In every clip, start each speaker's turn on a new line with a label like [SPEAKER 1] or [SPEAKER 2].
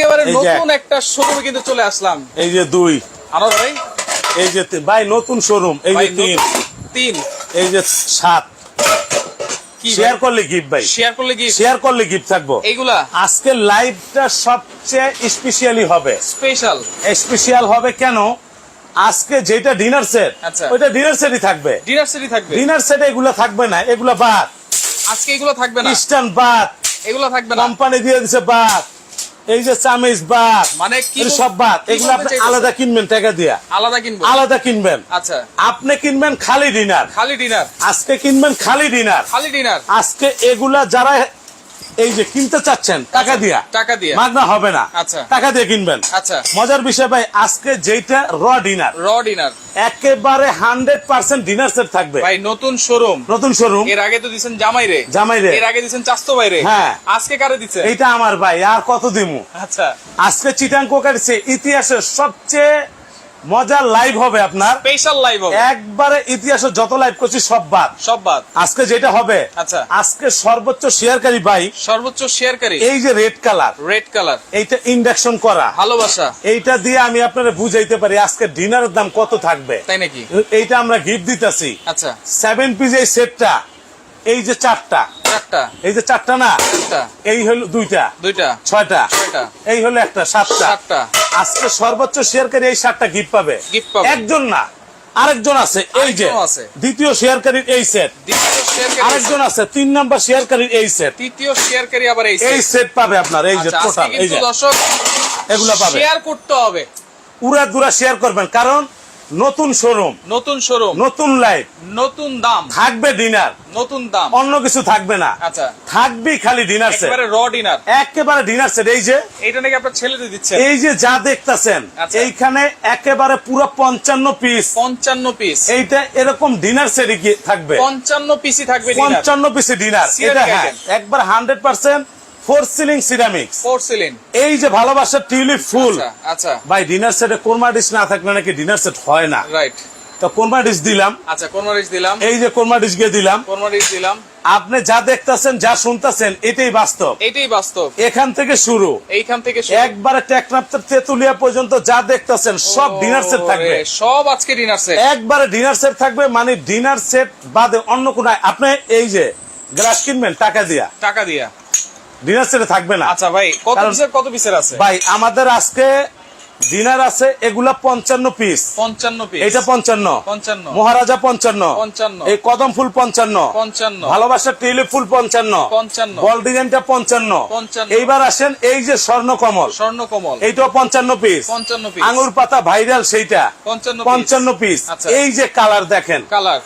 [SPEAKER 1] একেবারে নতুন একটা শোরুমে কিন্তু চলে আসলাম।
[SPEAKER 2] এই যে দুই।
[SPEAKER 1] আনোয়ার ভাই।
[SPEAKER 2] এই যে ভাই নতুন শোরুম এই যে তিন।
[SPEAKER 1] তিন।
[SPEAKER 2] এই যে সাত। শেয়ার করলে গিফট ভাই।
[SPEAKER 1] শেয়ার করলে কি
[SPEAKER 2] শেয়ার করলে গিফট থাকব।
[SPEAKER 1] এইগুলা?
[SPEAKER 2] আজকে লাইভটা সবচেয়ে স্পেশালি হবে।
[SPEAKER 1] স্পেশাল
[SPEAKER 2] স্পেশাল হবে কেন? আজকে যেটা ডিনার সেট
[SPEAKER 1] আচ্ছা।
[SPEAKER 2] ওইটা ডিনার সেটই থাকবে।
[SPEAKER 1] ডিনার সেটই থাকবে?
[SPEAKER 2] ডিনার সেটে এগুলো থাকবে না এগুলো বাদ।
[SPEAKER 1] আজকে এগুলো থাকবে না?
[SPEAKER 2] ইস্টার্ন বাদ।
[SPEAKER 1] এগুলো থাকবে না?
[SPEAKER 2] কোম্পানি দিয়ে দিছে বাদ। এই যে চামিজ বাদ
[SPEAKER 1] মানে কি
[SPEAKER 2] সব বাদ
[SPEAKER 1] কি
[SPEAKER 2] এগুলো আপনি আলাদা কিনবেন টাকা দিয়া।
[SPEAKER 1] আলাদা কিনবেন
[SPEAKER 2] আলাদা কিনবেন।
[SPEAKER 1] আচ্ছা।
[SPEAKER 2] আপনি কিনবেন খালি ডিনার।
[SPEAKER 1] খালি ডিনার।
[SPEAKER 2] আজকে কিনবেন খালি ডিনার।
[SPEAKER 1] খালি ডিনার।
[SPEAKER 2] আজকে এগুলা যারা এই যে কিনতে চাচ্ছেন টাকা দিয়া।
[SPEAKER 1] টাকা দিয়ে।
[SPEAKER 2] মাগনা হবে না।
[SPEAKER 1] আচ্ছা।
[SPEAKER 2] টাকা দিয়ে কিনবেন।
[SPEAKER 1] আচ্ছা।
[SPEAKER 2] মজার বিষয় ভাই আজকে যেটা র ডিনার
[SPEAKER 1] র ডিনার
[SPEAKER 2] একেবারে হান্ড্রেড পার্সেন্ট ডিনার সেট থাকবে।
[SPEAKER 1] ভাই নতুন শোরুম
[SPEAKER 2] নতুন শোরুম
[SPEAKER 1] এর আগে তো দিচ্ছেন জামাই রে।
[SPEAKER 2] জামাই রে।
[SPEAKER 1] এর আগে দিচ্ছেন চাস্তো ভাই রে।
[SPEAKER 2] হ্যাঁ।
[SPEAKER 1] আজকে কারে দিচ্ছে
[SPEAKER 2] এইটা আমার ভাই আর কত দিমু?
[SPEAKER 1] আচ্ছা।
[SPEAKER 2] আজকে চিটাং কোকারিছে ইতিহাসের সবচেয়ে মজার লাইভ হবে আপনার।
[SPEAKER 1] স্পেশাল লাইভ হবে।
[SPEAKER 2] একবারে ইতিহাসে যত লাইভ করছি সব বাদ।
[SPEAKER 1] সব বাদ।
[SPEAKER 2] আজকে যেটা হবে
[SPEAKER 1] আচ্ছা।
[SPEAKER 2] আজকে সর্বোচ্চ শেয়ারকারী ভাই
[SPEAKER 1] সর্বোচ্চ শেয়ারকারী
[SPEAKER 2] এই যে রেড কালার
[SPEAKER 1] রেড কালার
[SPEAKER 2] এইটা ইন্ডাকশন করা।
[SPEAKER 1] ভালোবাসা।
[SPEAKER 2] এইটা দিয়ে আমি আপনারা বুঝাইতে পারি আজকে ডিনারের দাম কত থাকবে।
[SPEAKER 1] তাই নাকি?
[SPEAKER 2] এইটা আমরা গিফট দিতেছি।
[SPEAKER 1] আচ্ছা।
[SPEAKER 2] সেভেন পিস এই সেটটা এই যে চারটা। এই যে চারটা না? এই হলো দুইটা।
[SPEAKER 1] দুইটা।
[SPEAKER 2] ছয়টা। এই হলো একটা সাতটা।
[SPEAKER 1] সাতটা।
[SPEAKER 2] আজকে সর্বোচ্চ শেয়ারকারী এই সাতটা গিফট পাবে। একজন না আরেকজন আছে এই যে। দ্বিতীয় শেয়ারকারীর এই সেট আরেকজন আছে তিন নাম্বার শেয়ারকারীর এই সেট
[SPEAKER 1] তৃতীয় শেয়ারকারী আবার এই
[SPEAKER 2] এই সেট পাবে আপনার এই যে
[SPEAKER 1] আচ্ছা,
[SPEAKER 2] টোটাল এই যে।
[SPEAKER 1] দর্শক
[SPEAKER 2] এগুলা পাবে।
[SPEAKER 1] শেয়ার করতে হবে।
[SPEAKER 2] উড়া দুরা শেয়ার করবেন কারণ নতুন শোরুম
[SPEAKER 1] নতুন শোরুম
[SPEAKER 2] নতুন লাইফ
[SPEAKER 1] নতুন দাম
[SPEAKER 2] থাকবে ডিনার
[SPEAKER 1] নতুন দাম।
[SPEAKER 2] অন্য কিছু থাকবে না।
[SPEAKER 1] আচ্ছা।
[SPEAKER 2] থাকবেই খালি ডিনার সেট
[SPEAKER 1] একেবারে র ডিনার
[SPEAKER 2] একেবারে ডিনার সেট এই যে
[SPEAKER 1] এইটা নাকি আপনার ছেলেদের দিচ্ছে?
[SPEAKER 2] এই যে যা দেখতেছেন
[SPEAKER 1] আচ্ছা।
[SPEAKER 2] এইখানে একেবারে পুরো পঞ্চান্ন পিস
[SPEAKER 1] পঞ্চান্ন পিস
[SPEAKER 2] এইটা এরকম ডিনার সেটই থাকবে?
[SPEAKER 1] পঞ্চান্ন পিসি থাকবে ডিনার
[SPEAKER 2] পঞ্চান্ন পিসে ডিনার এটা হ্যাঁ একবার hundred percent for ceiling ceramics
[SPEAKER 1] porcelain
[SPEAKER 2] এই যে ভালোবাসার টিউলিপ ফুল।
[SPEAKER 1] আচ্ছা আচ্ছা।
[SPEAKER 2] ভাই ডিনার সেটে কোরমা ডিশ না থাকলে নাকি ডিনার সেট হয় না।
[SPEAKER 1] রাইট
[SPEAKER 2] তো কোরমা ডিশ দিলাম।
[SPEAKER 1] আচ্ছা কোরমারিচ দিলাম।
[SPEAKER 2] এই যে কোরমা ডিশ গিয়ে দিলাম।
[SPEAKER 1] কোরমারিচ দিলাম।
[SPEAKER 2] আপনি যা দেখতেছেন যা শুনতেছেন এটাই বাস্তব।
[SPEAKER 1] এইটাই বাস্তব।
[SPEAKER 2] এখান থেকে শুরু।
[SPEAKER 1] এইখান থেকে শুরু।
[SPEAKER 2] একবারে তেতুলিয়া পর্যন্ত যা দেখতেছেন সব ডিনার সেট থাকবে।
[SPEAKER 1] সব আজকে ডিনার সেট
[SPEAKER 2] একবারে ডিনার সেট থাকবে মানে ডিনার সেট বাদে অন্য কোন আপনি এই যে গ্লাস কিনবেন টাকা দিয়া।
[SPEAKER 1] টাকা দিয়া।
[SPEAKER 2] ডিনার সেটে থাকবে না।
[SPEAKER 1] আচ্ছা ভাই কত পিসের কত পিসের আছে?
[SPEAKER 2] ভাই আমাদের আজকে ডিনার আছে এগুলা পঞ্চান্ন পিস।
[SPEAKER 1] পঞ্চান্ন পিস।
[SPEAKER 2] এইটা পঞ্চান্ন।
[SPEAKER 1] পঞ্চান্ন।
[SPEAKER 2] মহারাজা পঞ্চান্ন।
[SPEAKER 1] পঞ্চান্ন।
[SPEAKER 2] এই কদম ফুল পঞ্চান্ন।
[SPEAKER 1] পঞ্চান্ন।
[SPEAKER 2] ভালোবাসার টিউলিপ ফুল পঞ্চান্ন।
[SPEAKER 1] পঞ্চান্ন।
[SPEAKER 2] বল ডিজাইনটা পঞ্চান্ন।
[SPEAKER 1] পঞ্চান্ন।
[SPEAKER 2] এইবার আসেন এই যে স্বর্ণ কমল
[SPEAKER 1] স্বর্ণ কমল
[SPEAKER 2] এইটাও পঞ্চান্ন পিস।
[SPEAKER 1] পঞ্চান্ন পিস।
[SPEAKER 2] আঙুর পাতা ভাইরাল সেইটা।
[SPEAKER 1] পঞ্চান্ন
[SPEAKER 2] পঞ্চান্ন পিস।
[SPEAKER 1] আচ্ছা।
[SPEAKER 2] এই যে কালার দেখেন।
[SPEAKER 1] কালার।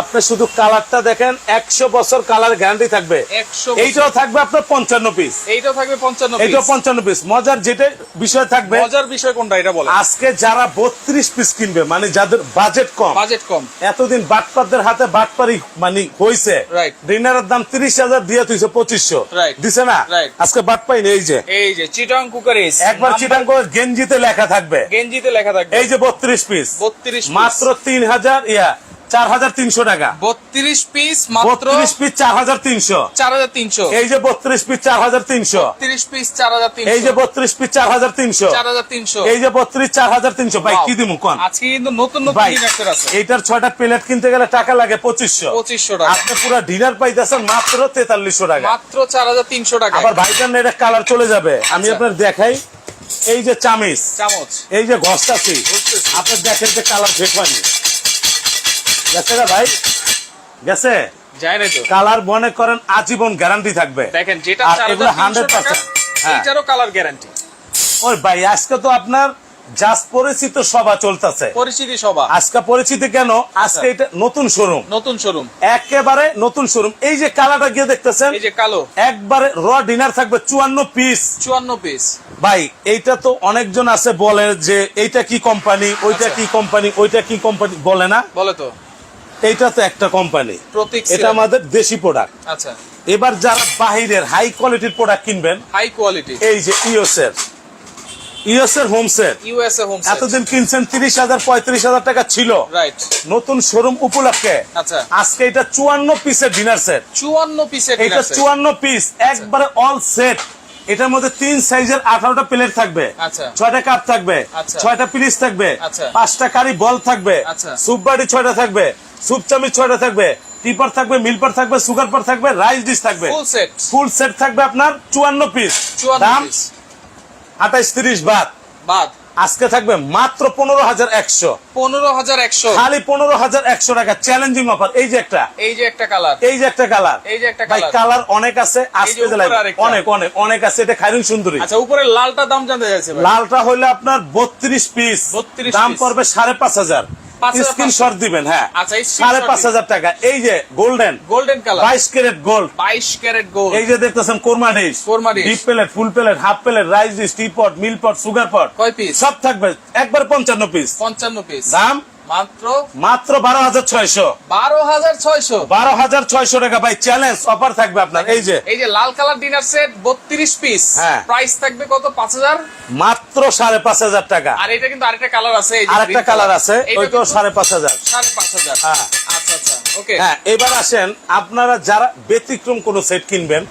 [SPEAKER 2] আপনি শুধু কালারটা দেখেন একশো বছর কালার গ্যারান্টি থাকবে। এইটাও থাকবে আপনার পঞ্চান্ন পিস
[SPEAKER 1] এইটাও থাকবে পঞ্চান্ন
[SPEAKER 2] এইটাও পঞ্চান্ন পিস মজার যেটা বিষয় থাকবে
[SPEAKER 1] মজার বিষয় কোনটা এটা বলে
[SPEAKER 2] আজকে যারা বত্রিশ পিস কিনবে মানে যাদের বাজেট কম
[SPEAKER 1] বাজেট কম।
[SPEAKER 2] এতদিন বাটপারদের হাতে বাটপারি মানে হয়েছে ডিনারের দাম তিরিশ হাজার দিয়ে তুইছে পঁচিশশো। দিছে না? আজকে বাটপাই নেই এই যে।
[SPEAKER 1] এই যে চিটং কুকারিস।
[SPEAKER 2] একবার চিটাং করে গেঞ্জিতে লেখা থাকবে।
[SPEAKER 1] গেঞ্জিতে লেখা থাকবে।
[SPEAKER 2] এই যে বত্রিশ পিস
[SPEAKER 1] বত্রিশ
[SPEAKER 2] মাত্র তিন হাজার ইয়া চার হাজার তিনশো টাকা।
[SPEAKER 1] বত্রিশ পিস
[SPEAKER 2] বত্রিশ পিস চার হাজার তিনশো।
[SPEAKER 1] চার হাজার তিনশো।
[SPEAKER 2] এই যে বত্রিশ পিস চার হাজার তিনশো।
[SPEAKER 1] তিরিশ পিস চার হাজার
[SPEAKER 2] এই যে বত্রিশ পিস চার হাজার তিনশো।
[SPEAKER 1] চার হাজার তিনশো।
[SPEAKER 2] এই যে বত্রিশ চার হাজার তিনশো। ভাই কি দিমু কোন?
[SPEAKER 1] আজকে কিন্তু নতুন নতুন
[SPEAKER 2] ভাই
[SPEAKER 1] ডিনার আছে।
[SPEAKER 2] এইটার ছয়টা প্লেট কিনতে গেলে টাকা লাগে পঁচিশশো।
[SPEAKER 1] পঁচিশশো টাকা।
[SPEAKER 2] আপনি পুরো ডিনার পাইতেছেন মাত্র তেতাল্লিশশো টাকা।
[SPEAKER 1] মাত্র চার হাজার তিনশো টাকা।
[SPEAKER 2] আবার ভাইজান এটা কালার চলে যাবে। আমি
[SPEAKER 1] আচ্ছা।
[SPEAKER 2] আপনার দেখাই। এই যে চামিচ।
[SPEAKER 1] চামচ।
[SPEAKER 2] এই যে ঘষটাছি
[SPEAKER 1] ঘষতেছি।
[SPEAKER 2] আপনি দেখেন যে কালার ফেক হয়নি গেছে ভাই? গেছে?
[SPEAKER 1] যায় না তো।
[SPEAKER 2] কালার মনে করেন আজীবন গ্যারান্টি থাকবে।
[SPEAKER 1] দেখেন যেটা
[SPEAKER 2] আর এগুলো
[SPEAKER 1] হাজার তিনশো টাকা
[SPEAKER 2] 100% হ্যাঁ।
[SPEAKER 1] এইটারও কালার গ্যারান্টি
[SPEAKER 2] ওই ভাই আজকে তো আপনার জাস্ট পরিচিত সভা চলতেছে।
[SPEAKER 1] পরিচিতি সভা।
[SPEAKER 2] আজকে পরিচিতি কেন? আজকে এটা নতুন শোরুম
[SPEAKER 1] নতুন শোরুম
[SPEAKER 2] একেবারে নতুন শোরুম এই যে গিয়ে দেখতেছেন
[SPEAKER 1] এই যে কালো।
[SPEAKER 2] একবারে র ডিনার থাকবে চুয়ান্ন পিস
[SPEAKER 1] চুয়ান্ন পিস
[SPEAKER 2] ভাই এইটা তো অনেকজন আছে বলে যে এইটা কি কোম্পানি ওইটা
[SPEAKER 1] আচ্ছা।
[SPEAKER 2] কি কোম্পানি ওইটা কি কোম্পানি বলে না?
[SPEAKER 1] বলে তো।
[SPEAKER 2] এইটা তো একটা কোম্পানি এটা আমাদের দেশি প্রোডাক্ট
[SPEAKER 1] আচ্ছা।
[SPEAKER 2] এবার যারা বাহিরের হাই কোয়ালিটির প্রোডাক্ট কিনবেন
[SPEAKER 1] হাই কোয়ালিটি
[SPEAKER 2] এই যে ইওস এর হোম সেট
[SPEAKER 1] ইউএসএ হোম
[SPEAKER 2] এতদিন কিনছেন তিরিশ হাজার পঁয়ত্রিশ হাজার টাকা ছিল।
[SPEAKER 1] রাইট
[SPEAKER 2] নতুন শোরুম উপলক্ষে।
[SPEAKER 1] আচ্ছা।
[SPEAKER 2] আজকে এটা পিসের ডিনার সেট
[SPEAKER 1] চুয়ান্ন পিসের
[SPEAKER 2] এটা চুয়ান্ন পিস একবারে অল সেট এটার মধ্যে তিন সাইজের আঠারোটা প্লেট থাকবে
[SPEAKER 1] আচ্ছা।
[SPEAKER 2] ছয়টা কাপ থাকবে
[SPEAKER 1] আচ্ছা।
[SPEAKER 2] ছয়টা পিলিস থাকবে
[SPEAKER 1] আচ্ছা।
[SPEAKER 2] পাঁচটা কারি বল থাকবে। সুপ বাড়ি ছয়টা থাকবে সুপ চামিচ ছয়টা থাকবে টিপার থাকবে মিলপার থাকবে সুগার পার থাকবে রাইস ডিস থাকবে
[SPEAKER 1] ফুল সেট
[SPEAKER 2] থাকবে আপনার চুয়ান্ন পিস দাম আঠাইশ তিরিশ বাদ
[SPEAKER 1] বাদ
[SPEAKER 2] আজকে থাকবে মাত্র পনেরো হাজার একশো।
[SPEAKER 1] পনেরো হাজার একশো।
[SPEAKER 2] খালি পনেরো হাজার একশো টাকা চ্যালেঞ্জিং অফার এই যে একটা।
[SPEAKER 1] এই যে একটা কালার
[SPEAKER 2] এই যে একটা কালার
[SPEAKER 1] এই যে একটা
[SPEAKER 2] ভাই
[SPEAKER 1] কালার
[SPEAKER 2] অনেক আছে আজকে। অনেক অনেক অনেক আছে। এটা খাইরুন সুন্দরী।
[SPEAKER 1] আচ্ছা উপরে লালটা দাম জানতে চাইছে
[SPEAKER 2] লালটা হইলে আপনার বত্রিশ পিস
[SPEAKER 1] 32
[SPEAKER 2] দাম পড়বে সাড়ে পাঁচ হাজার।
[SPEAKER 1] 5,500
[SPEAKER 2] স্ক্রিনশট দিবেন হ্যাঁ।
[SPEAKER 1] আচ্ছা,
[SPEAKER 2] সাড়ে পাঁচ হাজার টাকা। এই যে গোল্ডেন
[SPEAKER 1] গোল্ডেন কালার
[SPEAKER 2] বাইশ ক্যারেট গোল্ড
[SPEAKER 1] বাইশ ক্যারেট গোল্ড
[SPEAKER 2] এই যে দেখতেছেন korma dish.
[SPEAKER 1] Korma.
[SPEAKER 2] Deep plate full plate half plate rice dish tea pot milk pot sugar pot
[SPEAKER 1] কয় পিস
[SPEAKER 2] সব থাকবে। একবার পঞ্চান্ন পিস
[SPEAKER 1] পঞ্চান্ন পিস
[SPEAKER 2] দাম
[SPEAKER 1] মাত্র
[SPEAKER 2] মাত্র বারো হাজার ছয়শো।
[SPEAKER 1] বারো হাজার ছয়শো।
[SPEAKER 2] বারো হাজার ছয়শো টাকা। ভাই চ্যালেঞ্জ অফার থাকবে আপনার। এই যে।
[SPEAKER 1] এই যে লাল কালার ডিনার সেট বত্রিশ পিস
[SPEAKER 2] হ্যাঁ।
[SPEAKER 1] প্রাইস থাকবে কত? পাঁচ হাজার?
[SPEAKER 2] মাত্র সাড়ে পাঁচ হাজার টাকা।
[SPEAKER 1] আর এটা কিন্তু আরেকটা কালার আছে
[SPEAKER 2] আরেকটা কালার আছে ওইটাও সাড়ে পাঁচ হাজার।
[SPEAKER 1] সাড়ে পাঁচ হাজার।
[SPEAKER 2] হ্যাঁ।
[SPEAKER 1] আচ্ছা আচ্ছা। ওকে
[SPEAKER 2] হ্যাঁ এবার আসেন আপনারা যারা ব্যতিক্রম কোন সেট কিনবেন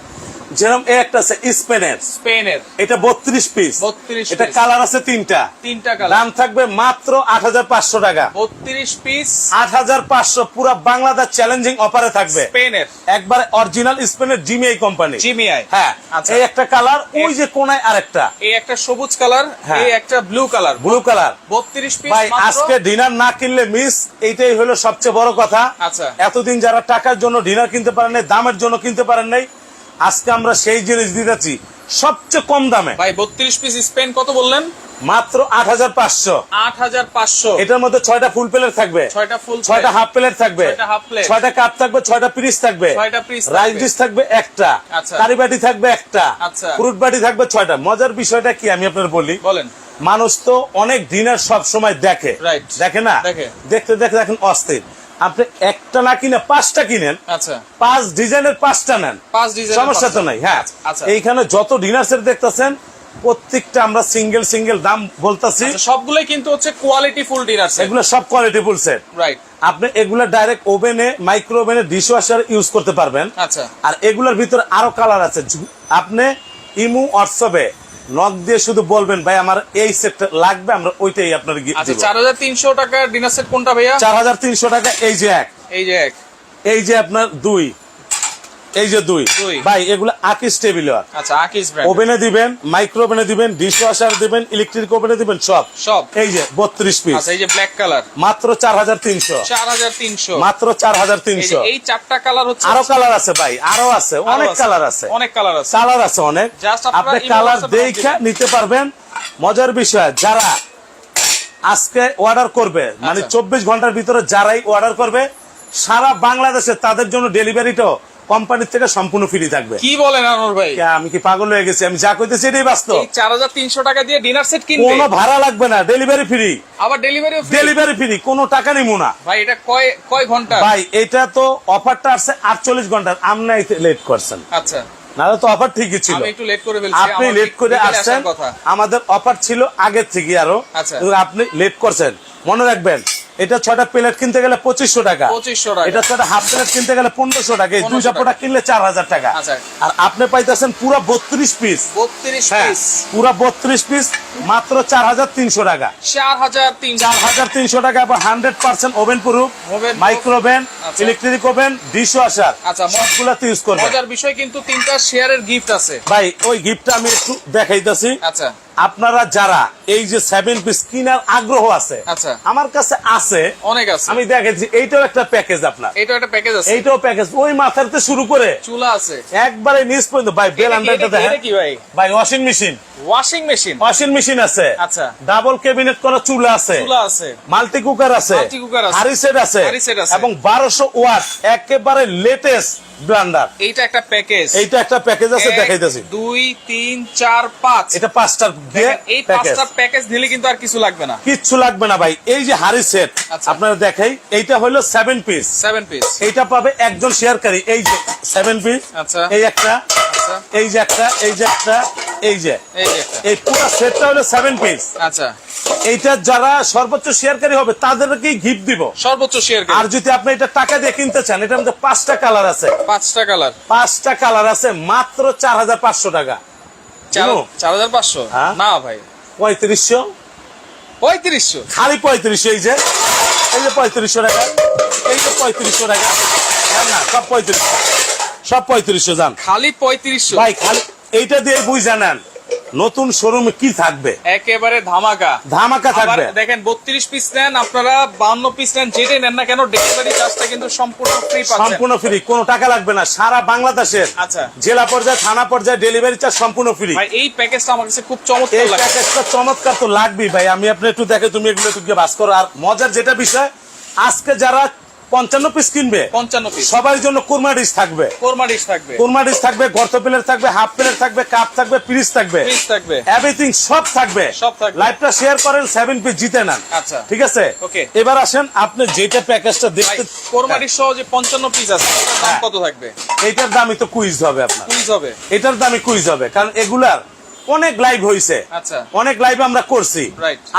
[SPEAKER 2] যেরকম একটা আছে স্পেনের।
[SPEAKER 1] স্পেনের।
[SPEAKER 2] এটা বত্রিশ পিস
[SPEAKER 1] 32
[SPEAKER 2] এটা কালার আছে তিনটা।
[SPEAKER 1] তিনটা কালার।
[SPEAKER 2] দাম থাকবে মাত্র আট হাজার পাঁচশো টাকা।
[SPEAKER 1] বত্রিশ পিস
[SPEAKER 2] আট হাজার পাঁচশো পুরা বাংলাদেশ চ্যালেঞ্জিং অফারে থাকবে।
[SPEAKER 1] স্পেনের।
[SPEAKER 2] একবার অরিজিনাল স্পেনের জিমিআই কোম্পানি
[SPEAKER 1] জিমিআই
[SPEAKER 2] হ্যাঁ
[SPEAKER 1] আচ্ছা।
[SPEAKER 2] এই একটা কালার ওই যে কোনায় আরেকটা।
[SPEAKER 1] এই একটা সবুজ কালার
[SPEAKER 2] হ্যাঁ।
[SPEAKER 1] এই একটা ব্লু কালার।
[SPEAKER 2] Blue colour.
[SPEAKER 1] বত্রিশ পিস
[SPEAKER 2] ভাই আজকে ডিনার না কিনলে মিস এইটাই হলো সবচেয়ে বড় কথা।
[SPEAKER 1] আচ্ছা।
[SPEAKER 2] এতদিন যারা টাকার জন্য ডিনার কিনতে পারেন নাই দামের জন্য কিনতে পারেন নাই আজকে আমরা সেই জিনিস দিতেছি সবচেয়ে কম দামে।
[SPEAKER 1] ভাই বত্রিশ পিস স্পেন কত বললেন?
[SPEAKER 2] মাত্র আট হাজার পাঁচশো।
[SPEAKER 1] আট হাজার পাঁচশো।
[SPEAKER 2] এটার মধ্যে ছয়টা ফুল প্লেট থাকবে।
[SPEAKER 1] ছয়টা ফুল
[SPEAKER 2] ছয়টা হাফ প্লেট থাকবে।
[SPEAKER 1] ছয়টা
[SPEAKER 2] কাপ থাকবে ছয়টা পিরিস থাকবে। রাইস। ডিশ থাকবে। একটা।
[SPEAKER 1] আচ্ছা।
[SPEAKER 2] কারি বাটি থাকবে একটা।
[SPEAKER 1] আচ্ছা।
[SPEAKER 2] ফ্রুট বাটি থাকবে ছয়টা। মজার বিষয়টা কি আমি আপনার বলি?
[SPEAKER 1] বলেন।
[SPEAKER 2] মানুষ তো অনেক ডিনার সব সময় দেখে. দেখে না?
[SPEAKER 1] দেখে।
[SPEAKER 2] দেখতে দেখে দেখেন অস্থির। আপনি একটা না কিনে পাঁচটা কিনেন
[SPEAKER 1] আচ্ছা।
[SPEAKER 2] পাঁচ ডিজাইনের পাঁচটা নেন।
[SPEAKER 1] পাঁচ ডিজাইন
[SPEAKER 2] সমস্যা তো নাই হ্যাঁ।
[SPEAKER 1] আচ্ছা
[SPEAKER 2] এইখানে যত ডিনার সেট দেখতেছেন প্রত্যেকটা আমরা সিঙ্গেল সিঙ্গেল দাম বলতাছি।
[SPEAKER 1] আচ্ছা, সবগুলোই কিন্তু হচ্ছে কোয়ালিটি ফুল ডিনার সেট
[SPEAKER 2] এগুলো সব কোয়ালিটি ফুল সেট
[SPEAKER 1] রাইট
[SPEAKER 2] আপনি এগুলো ডাইরেক্ট ওভেনে মাইক্রো ওভেনে ডিশ ওয়াশার ইউজ করতে পারবেন।
[SPEAKER 1] আচ্ছা।
[SPEAKER 2] আর এগুলোর ভিতরে আরও কালার আছে। আপনি ইমু হোয়াটসঅ্যাপে নক দিয়ে শুধু বলবেন ভাই আমার এই সেটটা লাগবে আমরা ওইটাই আপনার
[SPEAKER 1] আচ্ছা চার হাজার তিনশো টাকা ডিনার সেট কোনটা ভাইয়া?
[SPEAKER 2] চার হাজার তিনশো টাকা এই যে এক।
[SPEAKER 1] এই যে এক।
[SPEAKER 2] এই যে আপনার দুই। এই যে দুই। ভাই এগুলো আকিস টেবিলার
[SPEAKER 1] আচ্ছা আকিস
[SPEAKER 2] ওভেনে দিবেন মাইক্রো ওভেনে দিবেন ডিশ ওয়াশার দিবেন ইলেকট্রিক ওভেনে দিবেন সব।
[SPEAKER 1] সব।
[SPEAKER 2] এই যে বত্রিশ পিস
[SPEAKER 1] আচ্ছা এই যে ব্ল্যাক কালার
[SPEAKER 2] মাত্র চার হাজার তিনশো।
[SPEAKER 1] চার হাজার তিনশো।
[SPEAKER 2] মাত্র চার হাজার তিনশো।
[SPEAKER 1] এই চারটা কালার হচ্ছে
[SPEAKER 2] আরও কালার আছে ভাই আরও আছে অনেক কালার আছে।
[SPEAKER 1] অনেক কালার আছে।
[SPEAKER 2] কালার আছে অনেক। আপনি কালার দেখে নিতে পারবেন। মজার বিষয় যারা আজকে অর্ডার করবে মানে
[SPEAKER 1] আচ্ছা।
[SPEAKER 2] চব্বিশ ঘণ্টার ভিতরে যারাই অর্ডার করবে সারা বাংলাদেশে তাদের জন্য ডেলিভারিটাও কোম্পানির থেকে সম্পূর্ণ ফ্রি থাকবে।
[SPEAKER 1] কি বলেন আনোর ভাই?
[SPEAKER 2] আমি কি পাগল হয়ে গেছি? আমি যা কইতেছি এটাই বাস্তব।
[SPEAKER 1] এই চার হাজার তিনশো টাকা দিয়ে ডিনার সেট কিনবে?
[SPEAKER 2] কোনো ভাড়া লাগবে না ডেলিভারি ফ্রি
[SPEAKER 1] আবার ডেলিভারি
[SPEAKER 2] ডেলিভারি ফ্রি কোনো টাকা নিবো না
[SPEAKER 1] ভাই এটা কয় কয় ঘণ্টা?
[SPEAKER 2] ভাই এটা তো অফারটা আসছে আটচল্লিশ ঘণ্টার। আপনি লেট করছেন।
[SPEAKER 1] আচ্ছা।
[SPEAKER 2] নাহলে তো অফার ঠিকই ছিল।
[SPEAKER 1] একটু লেট করে
[SPEAKER 2] আপনি লেট করে আসছেন। আমাদের অফার ছিল আগের থেকে আরও।
[SPEAKER 1] আচ্ছা।
[SPEAKER 2] আপনি লেট করছেন। মনে রাখবেন এটা ছটা প্লেট কিনতে গেলে পঁচিশশো টাকা।
[SPEAKER 1] 2500 টাকা।
[SPEAKER 2] এটা ছটা হাফ প্লেট কিনতে গেলে পনেরোশো টাকা। এই
[SPEAKER 1] 1500
[SPEAKER 2] দুইটা প্রোডাক্ট কিনলে চার হাজার টাকা।
[SPEAKER 1] আচ্ছা।
[SPEAKER 2] আর আপনি পাইতেছেন পুরো বত্রিশ পিস
[SPEAKER 1] বত্রিশ
[SPEAKER 2] হ্যাঁ
[SPEAKER 1] পিস
[SPEAKER 2] পুরো বত্রিশ পিস মাত্র চার হাজার তিনশো টাকা।
[SPEAKER 1] চার হাজার তিনশো।
[SPEAKER 2] চার হাজার তিনশো টাকা আবার hundred percent oven proof
[SPEAKER 1] Oven proof।
[SPEAKER 2] Micro oven
[SPEAKER 1] আচ্ছা।
[SPEAKER 2] ইলেকট্রিক ওভেন ডিশ ওয়াশার
[SPEAKER 1] আচ্ছা,
[SPEAKER 2] সবগুলাতে ইউজ করবেন।
[SPEAKER 1] বিষয় কিন্তু তিনটা শেয়ারের গিফট আছে।
[SPEAKER 2] ভাই ওই গিফটটা আমি একটু দেখাইতেছি।
[SPEAKER 1] আচ্ছা।
[SPEAKER 2] আপনারা যারা এই যে সেভেন পিস কিনার আগ্রহ আছে
[SPEAKER 1] আচ্ছা।
[SPEAKER 2] আমার কাছে আছে
[SPEAKER 1] অনেক আছে।
[SPEAKER 2] আমি দেখেছি এইটাও একটা প্যাকেজ আপনার।
[SPEAKER 1] এটা একটা প্যাকেজ আছে।
[SPEAKER 2] এইটাও প্যাকেজ ওই মাথাতে শুরু করে
[SPEAKER 1] চুলা আছে।
[SPEAKER 2] একবারে নিচ পর্যন্ত ভাই বেল আন্ডারটা দেখেন।
[SPEAKER 1] কি ভাই?
[SPEAKER 2] ভাই washing machine
[SPEAKER 1] washing machine
[SPEAKER 2] washing machine আছে।
[SPEAKER 1] আচ্ছা।
[SPEAKER 2] ডাবল ক্যাবিনেট করা চুলা আছে।
[SPEAKER 1] চুলা আছে।
[SPEAKER 2] মাল্টি কুকার আছে।
[SPEAKER 1] Multi cooker আছে।
[SPEAKER 2] সেট আছে।
[SPEAKER 1] হাঁড়ি set আছে।
[SPEAKER 2] এবং বারোশো ওয়াট একেবারে লেটেস্ট ব্লান্ডার
[SPEAKER 1] এইটা একটা প্যাকেজ
[SPEAKER 2] এইটা একটা প্যাকেজ আছে দেখাইতেছি।
[SPEAKER 1] দুই তিন চার পাঁচ।
[SPEAKER 2] এটা পাঁচটার
[SPEAKER 1] এই পাঁচটা প্যাকেজ নিলে কিন্তু আর কিছু লাগবে না।
[SPEAKER 2] কিচ্ছু লাগবে না ভাই। এই যে হারি সেট
[SPEAKER 1] আচ্ছা।
[SPEAKER 2] আপনারা দেখাই এইটা হলো সেভেন পিস
[SPEAKER 1] সেভেন পিস
[SPEAKER 2] এইটা পাবে একজন শেয়ারকারী এই যে সেভেন পিস
[SPEAKER 1] আচ্ছা।
[SPEAKER 2] এই একটা
[SPEAKER 1] আচ্ছা।
[SPEAKER 2] এই যে একটা এই যে একটা এই যে।
[SPEAKER 1] এই যে একটা।
[SPEAKER 2] এই পুরো সেটটা হলো সেভেন পিস
[SPEAKER 1] আচ্ছা।
[SPEAKER 2] এইটা যারা সর্বোচ্চ শেয়ারকারী হবে তাদেরকেই গিফট দিব।
[SPEAKER 1] সর্বোচ্চ শেয়ার
[SPEAKER 2] আর যদি আপনি এটা টাকা দিয়ে কিনতে চান এটার মধ্যে পাঁচটা কালার আছে।
[SPEAKER 1] পাঁচটা কালার
[SPEAKER 2] পাঁচটা কালার আছে মাত্র চার হাজার পাঁচশো টাকা।
[SPEAKER 1] চার হাজার পাঁচশো?
[SPEAKER 2] হ্যাঁ?
[SPEAKER 1] না ভাই।
[SPEAKER 2] পঁয়ত্রিশশো?
[SPEAKER 1] পঁয়ত্রিশশো?
[SPEAKER 2] খালি পঁয়ত্রিশশো এই যে। এই যে পঁয়ত্রিশশো টাকা। এই যে পঁয়ত্রিশশো টাকা। হ্যাঁ না সব পঁয়ত্রিশশো। সব পঁয়ত্রিশশো যান
[SPEAKER 1] খালি পঁয়ত্রিশশো?
[SPEAKER 2] ভাই খালি এইটা দিয়ে বুঝে নেন। নতুন শোরুমে কি থাকবে?
[SPEAKER 1] একেবারে ধামাকা।
[SPEAKER 2] ধামাকা থাকবে।
[SPEAKER 1] দেখেন বত্রিশ পিস নেন আপনারা বান্ন পিস নেন যেটাই নেন না কেন ডেলিভারি চার্জটা কিন্তু সম্পূর্ণ ফ্রি
[SPEAKER 2] সম্পূর্ণ ফ্রি কোনো টাকা লাগবে না সারা বাংলাদেশের
[SPEAKER 1] আচ্ছা।
[SPEAKER 2] জেলা পর্যায়ে থানা পর্যায়ে ডেলিভারি চার্জ সম্পূর্ণ ফ্রি
[SPEAKER 1] ভাই এই প্যাকেজটা আমার কাছে খুব চমৎকার
[SPEAKER 2] এই প্যাকেজটা চমৎকার তো লাগবেই ভাই। আমি আপনি একটু দেখে তুমি এগুলো একটু বাস করো। আর মজার যেটা বিষয় আজকে যারা পঞ্চান্ন পিস কিনবে।
[SPEAKER 1] পঞ্চান্ন পিস
[SPEAKER 2] সবার জন্য কুরমা ডিশ থাকবে।
[SPEAKER 1] কোরমা ডিশ থাকবে।
[SPEAKER 2] কুরমা ডিশ থাকবে গর্ত প্লেট থাকবে হাফ প্লেট থাকবে কাপ থাকবে পিস থাকবে।
[SPEAKER 1] পিস থাকবে।
[SPEAKER 2] এভরিথিং সব থাকবে।
[SPEAKER 1] সব থাকবে।
[SPEAKER 2] লাইভটা শেয়ার করেন সেভেন পিস জিতে নেন।
[SPEAKER 1] আচ্ছা।
[SPEAKER 2] ঠিক আছে?
[SPEAKER 1] Okay.
[SPEAKER 2] এবার আসেন আপনি যেটা প্যাকেজটা দেখতে
[SPEAKER 1] কোরমা ডিশ সহ যে পঞ্চান্ন পিস আছে এটার দাম
[SPEAKER 2] হ্যাঁ।
[SPEAKER 1] কত থাকবে?
[SPEAKER 2] এটার দামই তো কুইজ হবে আপনার।
[SPEAKER 1] কুইজ হবে।
[SPEAKER 2] এটার দামই কুইজ হবে কারণ এগুলার অনেক লাইভ হয়েছে
[SPEAKER 1] আচ্ছা।
[SPEAKER 2] অনেক লাইভ আমরা করছি।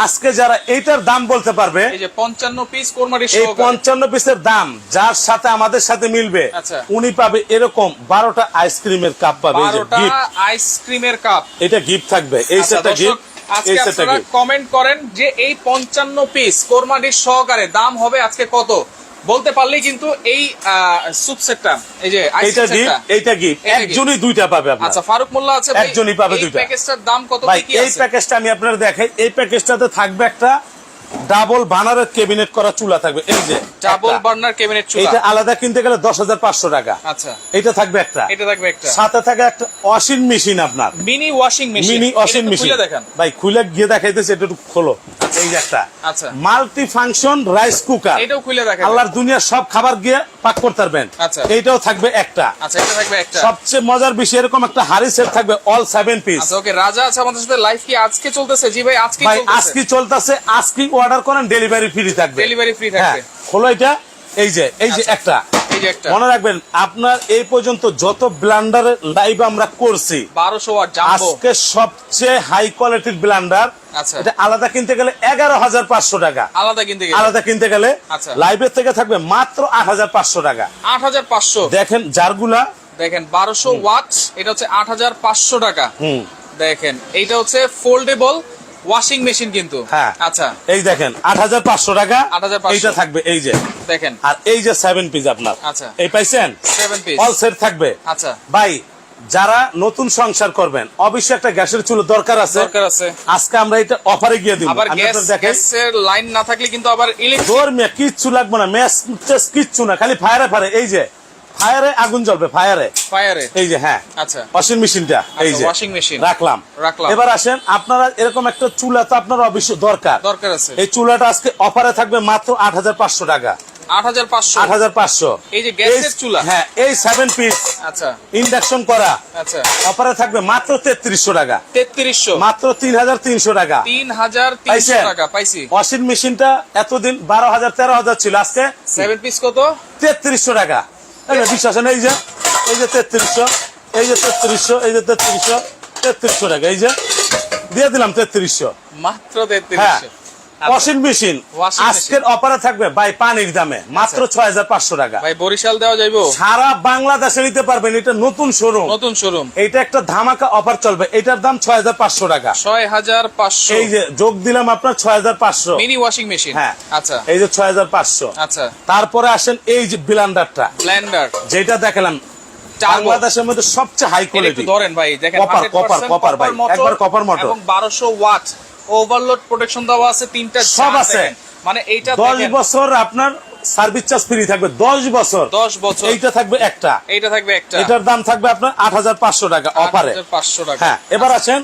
[SPEAKER 2] আজকে যারা এইটার দাম বলতে পারবে
[SPEAKER 1] পঞ্চান্ন পিস
[SPEAKER 2] এই পঞ্চান্ন পিসের দাম যার সাথে আমাদের সাথে মিলবে
[SPEAKER 1] আচ্ছা।
[SPEAKER 2] উনি পাবে এরকম বারোটা আইসক্রিমের কাপ পাবে
[SPEAKER 1] আইসক্রিমের কাপ
[SPEAKER 2] এটা গিফট থাকবে এই সেটটা গিফট
[SPEAKER 1] আজকে আপনারা কমেন্ট করেন যে এই পঞ্চান্ন পিস কোরমা ডিশ সহকারে দাম হবে আজকে কত? বলতে পারলেই কিন্তু এই সুপসেটটা এই যে সেটটা
[SPEAKER 2] গিফট এইটা গিফট
[SPEAKER 1] এটা gift।
[SPEAKER 2] একজনই দুইটা পাবে আপনি
[SPEAKER 1] আচ্ছা ফারুক মোল্লা আছে ভাই।
[SPEAKER 2] একজনই পাবে
[SPEAKER 1] এই
[SPEAKER 2] দুইটা।
[SPEAKER 1] প্যাকেজটার দাম কত কি আছে?
[SPEAKER 2] এই প্যাকেজটা আমি আপনাদের দেখাই। এই প্যাকেজটাতে থাকবে একটা ডাবল বানারের কেবিনেট করা চুলা থাকবে। এই যে
[SPEAKER 1] ডাবল। বার্নার ক্যাবিনেট চুলা।
[SPEAKER 2] এইটা আলাদা কিনতে গেলে দশ হাজার পাঁচশো টাকা।
[SPEAKER 1] আচ্ছা।
[SPEAKER 2] এটা থাকবে একটা।
[SPEAKER 1] এটা থাকবে একটা।
[SPEAKER 2] সাথে থাকে একটা ওয়াশিং মেশিন আপনার।
[SPEAKER 1] Mini washing machine
[SPEAKER 2] mini washing machine
[SPEAKER 1] খুলে দেখেন।
[SPEAKER 2] ভাই খুলে গিয়ে দেখাইতেছে এটা একটু খোলো। এই যে একটা।
[SPEAKER 1] আচ্ছা।
[SPEAKER 2] মাল্টি ফাংশন রাইস কুকার
[SPEAKER 1] এটাও খুলে দেখেন
[SPEAKER 2] আল্লাহর দুনিয়ার সব খাবার গিয়ে পাক করতে পারবেন।
[SPEAKER 1] আচ্ছা।
[SPEAKER 2] এইটাও থাকবে একটা।
[SPEAKER 1] আচ্ছা এটা থাকবে একটা।
[SPEAKER 2] সবচেয়ে মজার বিষয় এরকম একটা হাড়ি সেট থাকবে অল সেভেন পিস
[SPEAKER 1] আচ্ছা ওকে। রাজা আছে আমাদের সাথে। লাইভ কি আজকে চলতেছে? জি ভাই আজকে
[SPEAKER 2] ভাই
[SPEAKER 1] চলতেছে।
[SPEAKER 2] আজকে চলতেছে আজকে অর্ডার করেন ডেলিভারি ফ্রি থাকবে।
[SPEAKER 1] ডেলিভারি ফ্রি
[SPEAKER 2] হ্যাঁ
[SPEAKER 1] থাকবে
[SPEAKER 2] খোলো এটা। এই যে এই যে
[SPEAKER 1] আচ্ছা।
[SPEAKER 2] একটা।
[SPEAKER 1] এই যে একটা।
[SPEAKER 2] মনে রাখবেন আপনার এই পর্যন্ত যত ব্লান্ডারের লাইভ আমরা করছি
[SPEAKER 1] বারোশো
[SPEAKER 2] আজকে সবচেয়ে হাই কোয়ালিটির ব্লান্ডার
[SPEAKER 1] আচ্ছা।
[SPEAKER 2] এটা আলাদা কিনতে গেলে এগারো হাজার পাঁচশো টাকা।
[SPEAKER 1] আলাদা কিনতে গেলে।
[SPEAKER 2] আলাদা কিনতে গেলে
[SPEAKER 1] আচ্ছা।
[SPEAKER 2] লাইভের থেকে থাকবে মাত্র আট হাজার পাঁচশো টাকা।
[SPEAKER 1] আট হাজার পাঁচশো।
[SPEAKER 2] দেখেন যারগুলা
[SPEAKER 1] দেখেন বারোশো ওয়াট এটা হচ্ছে আট হাজার পাঁচশো টাকা।
[SPEAKER 2] হুম।
[SPEAKER 1] দেখেন এইটা হচ্ছে ফোল্ডেবল ওয়াশিং মেশিন কিন্তু।
[SPEAKER 2] হ্যাঁ।
[SPEAKER 1] আচ্ছা।
[SPEAKER 2] এই দেখেন আট হাজার পাঁচশো টাকা। এইটা থাকবে এই যে।
[SPEAKER 1] দেখেন।
[SPEAKER 2] আর এই যে সেভেন পিস আপনার।
[SPEAKER 1] আচ্ছা।
[SPEAKER 2] এই পাইছেন?
[SPEAKER 1] সেভেন পিস
[SPEAKER 2] অল সেট থাকবে।
[SPEAKER 1] আচ্ছা।
[SPEAKER 2] ভাই যারা নতুন সংসার করবেন অবশ্যই একটা গ্যাসের চুলো দরকার আছে।
[SPEAKER 1] দরকার আছে।
[SPEAKER 2] আজকে আমরা এটা অফারে গিয়ে দিব।
[SPEAKER 1] আবার গ্যাস গ্যাসের লাইন না থাকলে কিন্তু আবার ইলেকট্রিক
[SPEAKER 2] কিচ্ছু লাগবে না। টেস কিচ্ছু না। খালি ফায়ারে ফায়ারে। এই যে ফায়ারে আগুন জ্বলবে ফায়ারে
[SPEAKER 1] ফায়ারে
[SPEAKER 2] এই যে হ্যাঁ।
[SPEAKER 1] আচ্ছা।
[SPEAKER 2] ওয়াশিং মেশিনটা এই
[SPEAKER 1] আচ্ছা,
[SPEAKER 2] যে।
[SPEAKER 1] washing machine।
[SPEAKER 2] রাখলাম।
[SPEAKER 1] রাখলাম।
[SPEAKER 2] এবার আসেন আপনারা এরকম একটা চুলা তো আপনার অবশ্যই দরকার।
[SPEAKER 1] দরকার আছে।
[SPEAKER 2] এই চুলাটা আজকে অফারে থাকবে মাত্র আট হাজার পাঁচশো টাকা।
[SPEAKER 1] এই যে গ্যাসের চুলা।
[SPEAKER 2] হ্যাঁ এই সেভেন পিস
[SPEAKER 1] আচ্ছা।
[SPEAKER 2] ইন্ডাকশন করা।
[SPEAKER 1] আচ্ছা।
[SPEAKER 2] অফারে থাকবে মাত্র তেত্রিশশো টাকা।
[SPEAKER 1] তেত্রিশশো?
[SPEAKER 2] মাত্র তিন হাজার তিনশো টাকা।
[SPEAKER 1] তিন হাজার তিনশো টাকা পাইছি।
[SPEAKER 2] ওয়াশিং মেশিনটা এতদিন বারো হাজার তেরো হাজার ছিল আজকে
[SPEAKER 1] সেভেন পিস কত?
[SPEAKER 2] তেত্রিশশো টাকা। এই যে বিশ্বাস হয় এই যে এই যে তেত্রিশশো এই যে তেত্রিশশো এই যে তেত্রিশশো তেত্রিশশো টাকা এই যে দিয়ে দিলাম তেত্রিশশো।
[SPEAKER 1] মাত্র
[SPEAKER 2] হ্যাঁ
[SPEAKER 1] তেত্রিশশো
[SPEAKER 2] ওয়াশিং মেশিন আজকের অফারে থাকবে ভাই পানির দামে মাত্র ছয় হাজার পাঁচশো টাকা।
[SPEAKER 1] ভাই বরিশাল দেওয়া যাইবো?
[SPEAKER 2] সারা বাংলাদেশে নিতে পারবেন এটা নতুন শোরুম
[SPEAKER 1] নতুন শোরুম
[SPEAKER 2] এটা একটা ধামাকা অফার চলবে এটার দাম ছয় হাজার পাঁচশো টাকা।
[SPEAKER 1] ছয় হাজার পাঁচশো।
[SPEAKER 2] এই যে যোগ দিলাম আপনার ছয় হাজার পাঁচশো।
[SPEAKER 1] মিনি ওয়াশিং মেশিন
[SPEAKER 2] হ্যাঁ।
[SPEAKER 1] আচ্ছা।
[SPEAKER 2] এই যে ছয় হাজার পাঁচশো।
[SPEAKER 1] আচ্ছা।
[SPEAKER 2] তারপরে আসেন এই যে ব্লান্ডারটা
[SPEAKER 1] ব্লেন্ডার
[SPEAKER 2] যেটা দেখালাম বাংলাদেশের মধ্যে সবচেয়ে হাই কোয়ালিটি
[SPEAKER 1] ধরেন ভাই দেখেন
[SPEAKER 2] কপার, কপার, কপার ভাই, একবার কপার মোটর।
[SPEAKER 1] এবং বারোশো ওয়াট ওভারলোড প্রোটেকশন দেওয়া আছে তিনটা
[SPEAKER 2] সব আছে।
[SPEAKER 1] মানে এইটা
[SPEAKER 2] দশ
[SPEAKER 1] দেখেন।
[SPEAKER 2] বছর আপনার সার্ভিস চার্জ ফ্রি থাকবে দশ বছর।
[SPEAKER 1] দশ বছর।
[SPEAKER 2] এইটা থাকবে একটা।
[SPEAKER 1] এইটা থাকবে একটা।
[SPEAKER 2] এটার দাম থাকবে আপনার আট হাজার পাঁচশো টাকা অফারে
[SPEAKER 1] পাঁচশো টাকা।
[SPEAKER 2] হ্যাঁ এবার আছেন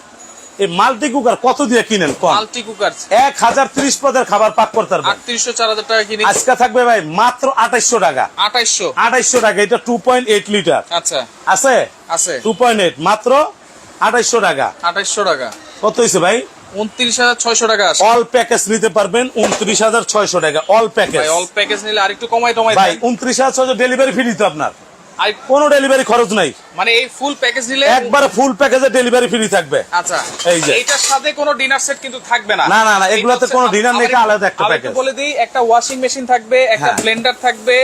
[SPEAKER 2] এই মাল্টি কুকার কত দিয়ে কিনেন?
[SPEAKER 1] মাল্টি কুকার
[SPEAKER 2] এক হাজার ত্রিশ পদের খাবার পাক করতে পারবেন।
[SPEAKER 1] আটত্রিশশো চার হাজার টাকা কিনে
[SPEAKER 2] আজকে থাকবে ভাই মাত্র আঠাইশশো টাকা।
[SPEAKER 1] আঠাইশশো।
[SPEAKER 2] আঠাইশশো টাকা এটা টু পয়েন্ট এইট লিটার
[SPEAKER 1] আচ্ছা।
[SPEAKER 2] আছে?
[SPEAKER 1] আছে।
[SPEAKER 2] টু পয়েন্ট এইট মাত্র আঠাইশশো টাকা।
[SPEAKER 1] আঠাইশশো টাকা।
[SPEAKER 2] কত হয়েছে ভাই?
[SPEAKER 1] উনত্রিশ হাজার ছয়শো টাকা
[SPEAKER 2] অল প্যাকেজ নিতে পারবেন উনত্রিশ হাজার ছয়শো টাকা অল প্যাকেজ
[SPEAKER 1] অল প্যাকেজ নিলে আরেকটু কমাই টমাই
[SPEAKER 2] ভাই উনত্রিশ হাজার ছয়শো ডেলিভারি ফ্রি তো আপনার।
[SPEAKER 1] আর
[SPEAKER 2] কোনো ডেলিভারি খরচ নাই
[SPEAKER 1] মানে এই ফুল প্যাকেজ নিলে
[SPEAKER 2] একবারে ফুল প্যাকেজে ডেলিভারি ফ্রি থাকবে
[SPEAKER 1] আচ্ছা
[SPEAKER 2] এই যে।
[SPEAKER 1] এইটার সাথে কোনো ডিনার সেট কিন্তু থাকবে না
[SPEAKER 2] না, না, না, এগুলাতে কোনো dinner নেই, আলাদা একটা।
[SPEAKER 1] একটু বলে দিই একটা ওয়াশিং মেশিন থাকবে একটা
[SPEAKER 2] হ্যাঁ।
[SPEAKER 1] ব্লেন্ডার থাকবে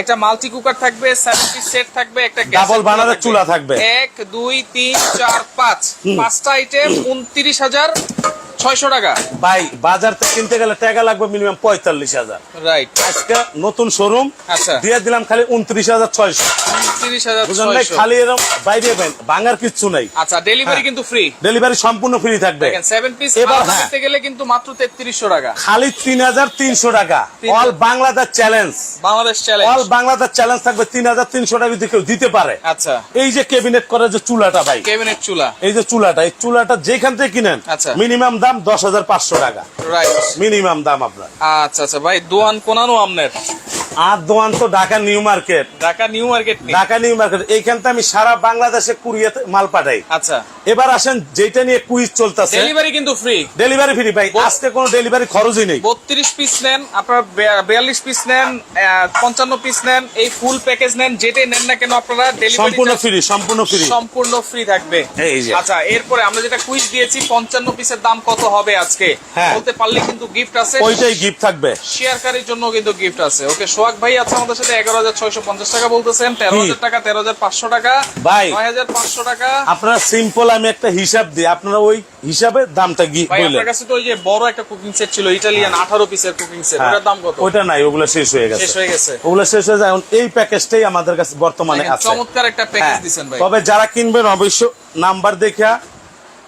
[SPEAKER 1] একটা মাল্টি কুকার থাকবে সেভেন্টি সেট থাকবে একটা
[SPEAKER 2] Double burner-এর চুলা থাকবে।
[SPEAKER 1] এক দুই তিন চার পাঁচ পাঁচটা আইটেম উনত্রিশ হাজার ছয়শো টাকা।
[SPEAKER 2] ভাই বাজার থেকে কিনতে গেলে টাকা লাগবে মিনিমাম পঁয়তাল্লিশ হাজার।
[SPEAKER 1] রাইট
[SPEAKER 2] আজকে নতুন শোরুম
[SPEAKER 1] আচ্ছা।
[SPEAKER 2] দিয়ে দিলাম খালি উনত্রিশ হাজার ছয়শো। খালি এরকম বাইরে ভাঙার কিচ্ছু নেই।
[SPEAKER 1] আচ্ছা ডেলিভারি
[SPEAKER 2] হ্যাঁ।
[SPEAKER 1] কিন্তু ফ্রি
[SPEAKER 2] ডেলিভারি সম্পূর্ণ ফ্রি থাকবে।
[SPEAKER 1] সেভেন পিস
[SPEAKER 2] এবার হ্যাঁ।
[SPEAKER 1] গেলে কিন্তু মাত্র তেত্রিশশো টাকা।
[SPEAKER 2] খালি তিন হাজার তিনশো টাকা। All Bangladesh challenge
[SPEAKER 1] Bangladesh
[SPEAKER 2] all Bangladesh challenge থাকবে তিন হাজার তিনশো টাকা যদি কেউ দিতে পারে।
[SPEAKER 1] আচ্ছা।
[SPEAKER 2] এই যে ক্যাবিনেট করে যে চুলাটা ভাই।
[SPEAKER 1] কেবিনেট চুলা।
[SPEAKER 2] এই যে চুলাটা এই চুলাটা যেখান থেকে কিনেন
[SPEAKER 1] আচ্ছা।
[SPEAKER 2] মিনিমাম দাম দশ হাজার পাঁচশো টাকা।
[SPEAKER 1] রাইট
[SPEAKER 2] মিনিমাম দাম আপনার।
[SPEAKER 1] আচ্ছা আচ্ছা ভাই দোয়ান কোনানো আপনার
[SPEAKER 2] আর দোয়ান তো Dhaka New Market.
[SPEAKER 1] Dhaka New Market
[SPEAKER 2] Dhaka New Market এইখানতে আমি সারা বাংলাদেশে কুরিয়াতে মাল পাঠাই।
[SPEAKER 1] আচ্ছা।
[SPEAKER 2] এবার আসেন যেটা নিয়ে কুইজ চলতেছে।
[SPEAKER 1] ডেলিভারি কিন্তু ফ্রি
[SPEAKER 2] ডেলিভারি ফ্রি ভাই। আজকে কোনো ডেলিভারি খরচই নেই।
[SPEAKER 1] বত্রিশ পিস নেন আপনার বিয়াল্লিশ পিস নেন পঞ্চান্ন পিস নেন এই ফুল প্যাকেজ নেন যেটাই নেন না কেন আপনারা ডেলিভারি
[SPEAKER 2] সম্পূর্ণ ফ্রি সম্পূর্ণ ফ্রি
[SPEAKER 1] সম্পূর্ণ ফ্রি থাকবে।
[SPEAKER 2] এই যে।
[SPEAKER 1] আচ্ছা এরপরে আমরা যেটা কুইজ দিয়েছি পঞ্চান্ন পিসের দাম কত হবে আজকে?
[SPEAKER 2] হ্যাঁ।
[SPEAKER 1] বলতে পারলে কিন্তু গিফট আছে।
[SPEAKER 2] ওইটাই গিফট থাকবে।
[SPEAKER 1] শেয়ারকারীর জন্য কিন্তু গিফট আছে। ওকে সোহাগ ভাই আছে আমাদের সাথে এগারো হাজার ছয়শো পঞ্চাশ টাকা বলতেছেন তেরো হাজার টাকা তেরো হাজার পাঁচশো টাকা
[SPEAKER 2] ভাই।
[SPEAKER 1] নয় হাজার পাঁচশো টাকা।
[SPEAKER 2] আপনারা সিম্পল আমি একটা হিসাব দিই। আপনারা ওই হিসাবে দামটা গি
[SPEAKER 1] ভাই
[SPEAKER 2] বললেন
[SPEAKER 1] আপনার কাছে তো ওই যে বড় একটা কুকিং সেট ছিল ইটালিয়ান আঠারো পিসের কুকিং সেট ওটার দাম কত?
[SPEAKER 2] ওইটা নাই ওগুলো শেষ হয়ে গেছে।
[SPEAKER 1] শেষ হয়ে গেছে।
[SPEAKER 2] ওগুলো শেষ হয়ে যায়। এই প্যাকেজটাই আমাদের কাছে বর্তমানে আছে।
[SPEAKER 1] চমৎকার একটা প্যাকেজ দিছেন ভাই।
[SPEAKER 2] তবে যারা কিনবেন অবশ্য নাম্বার দেখা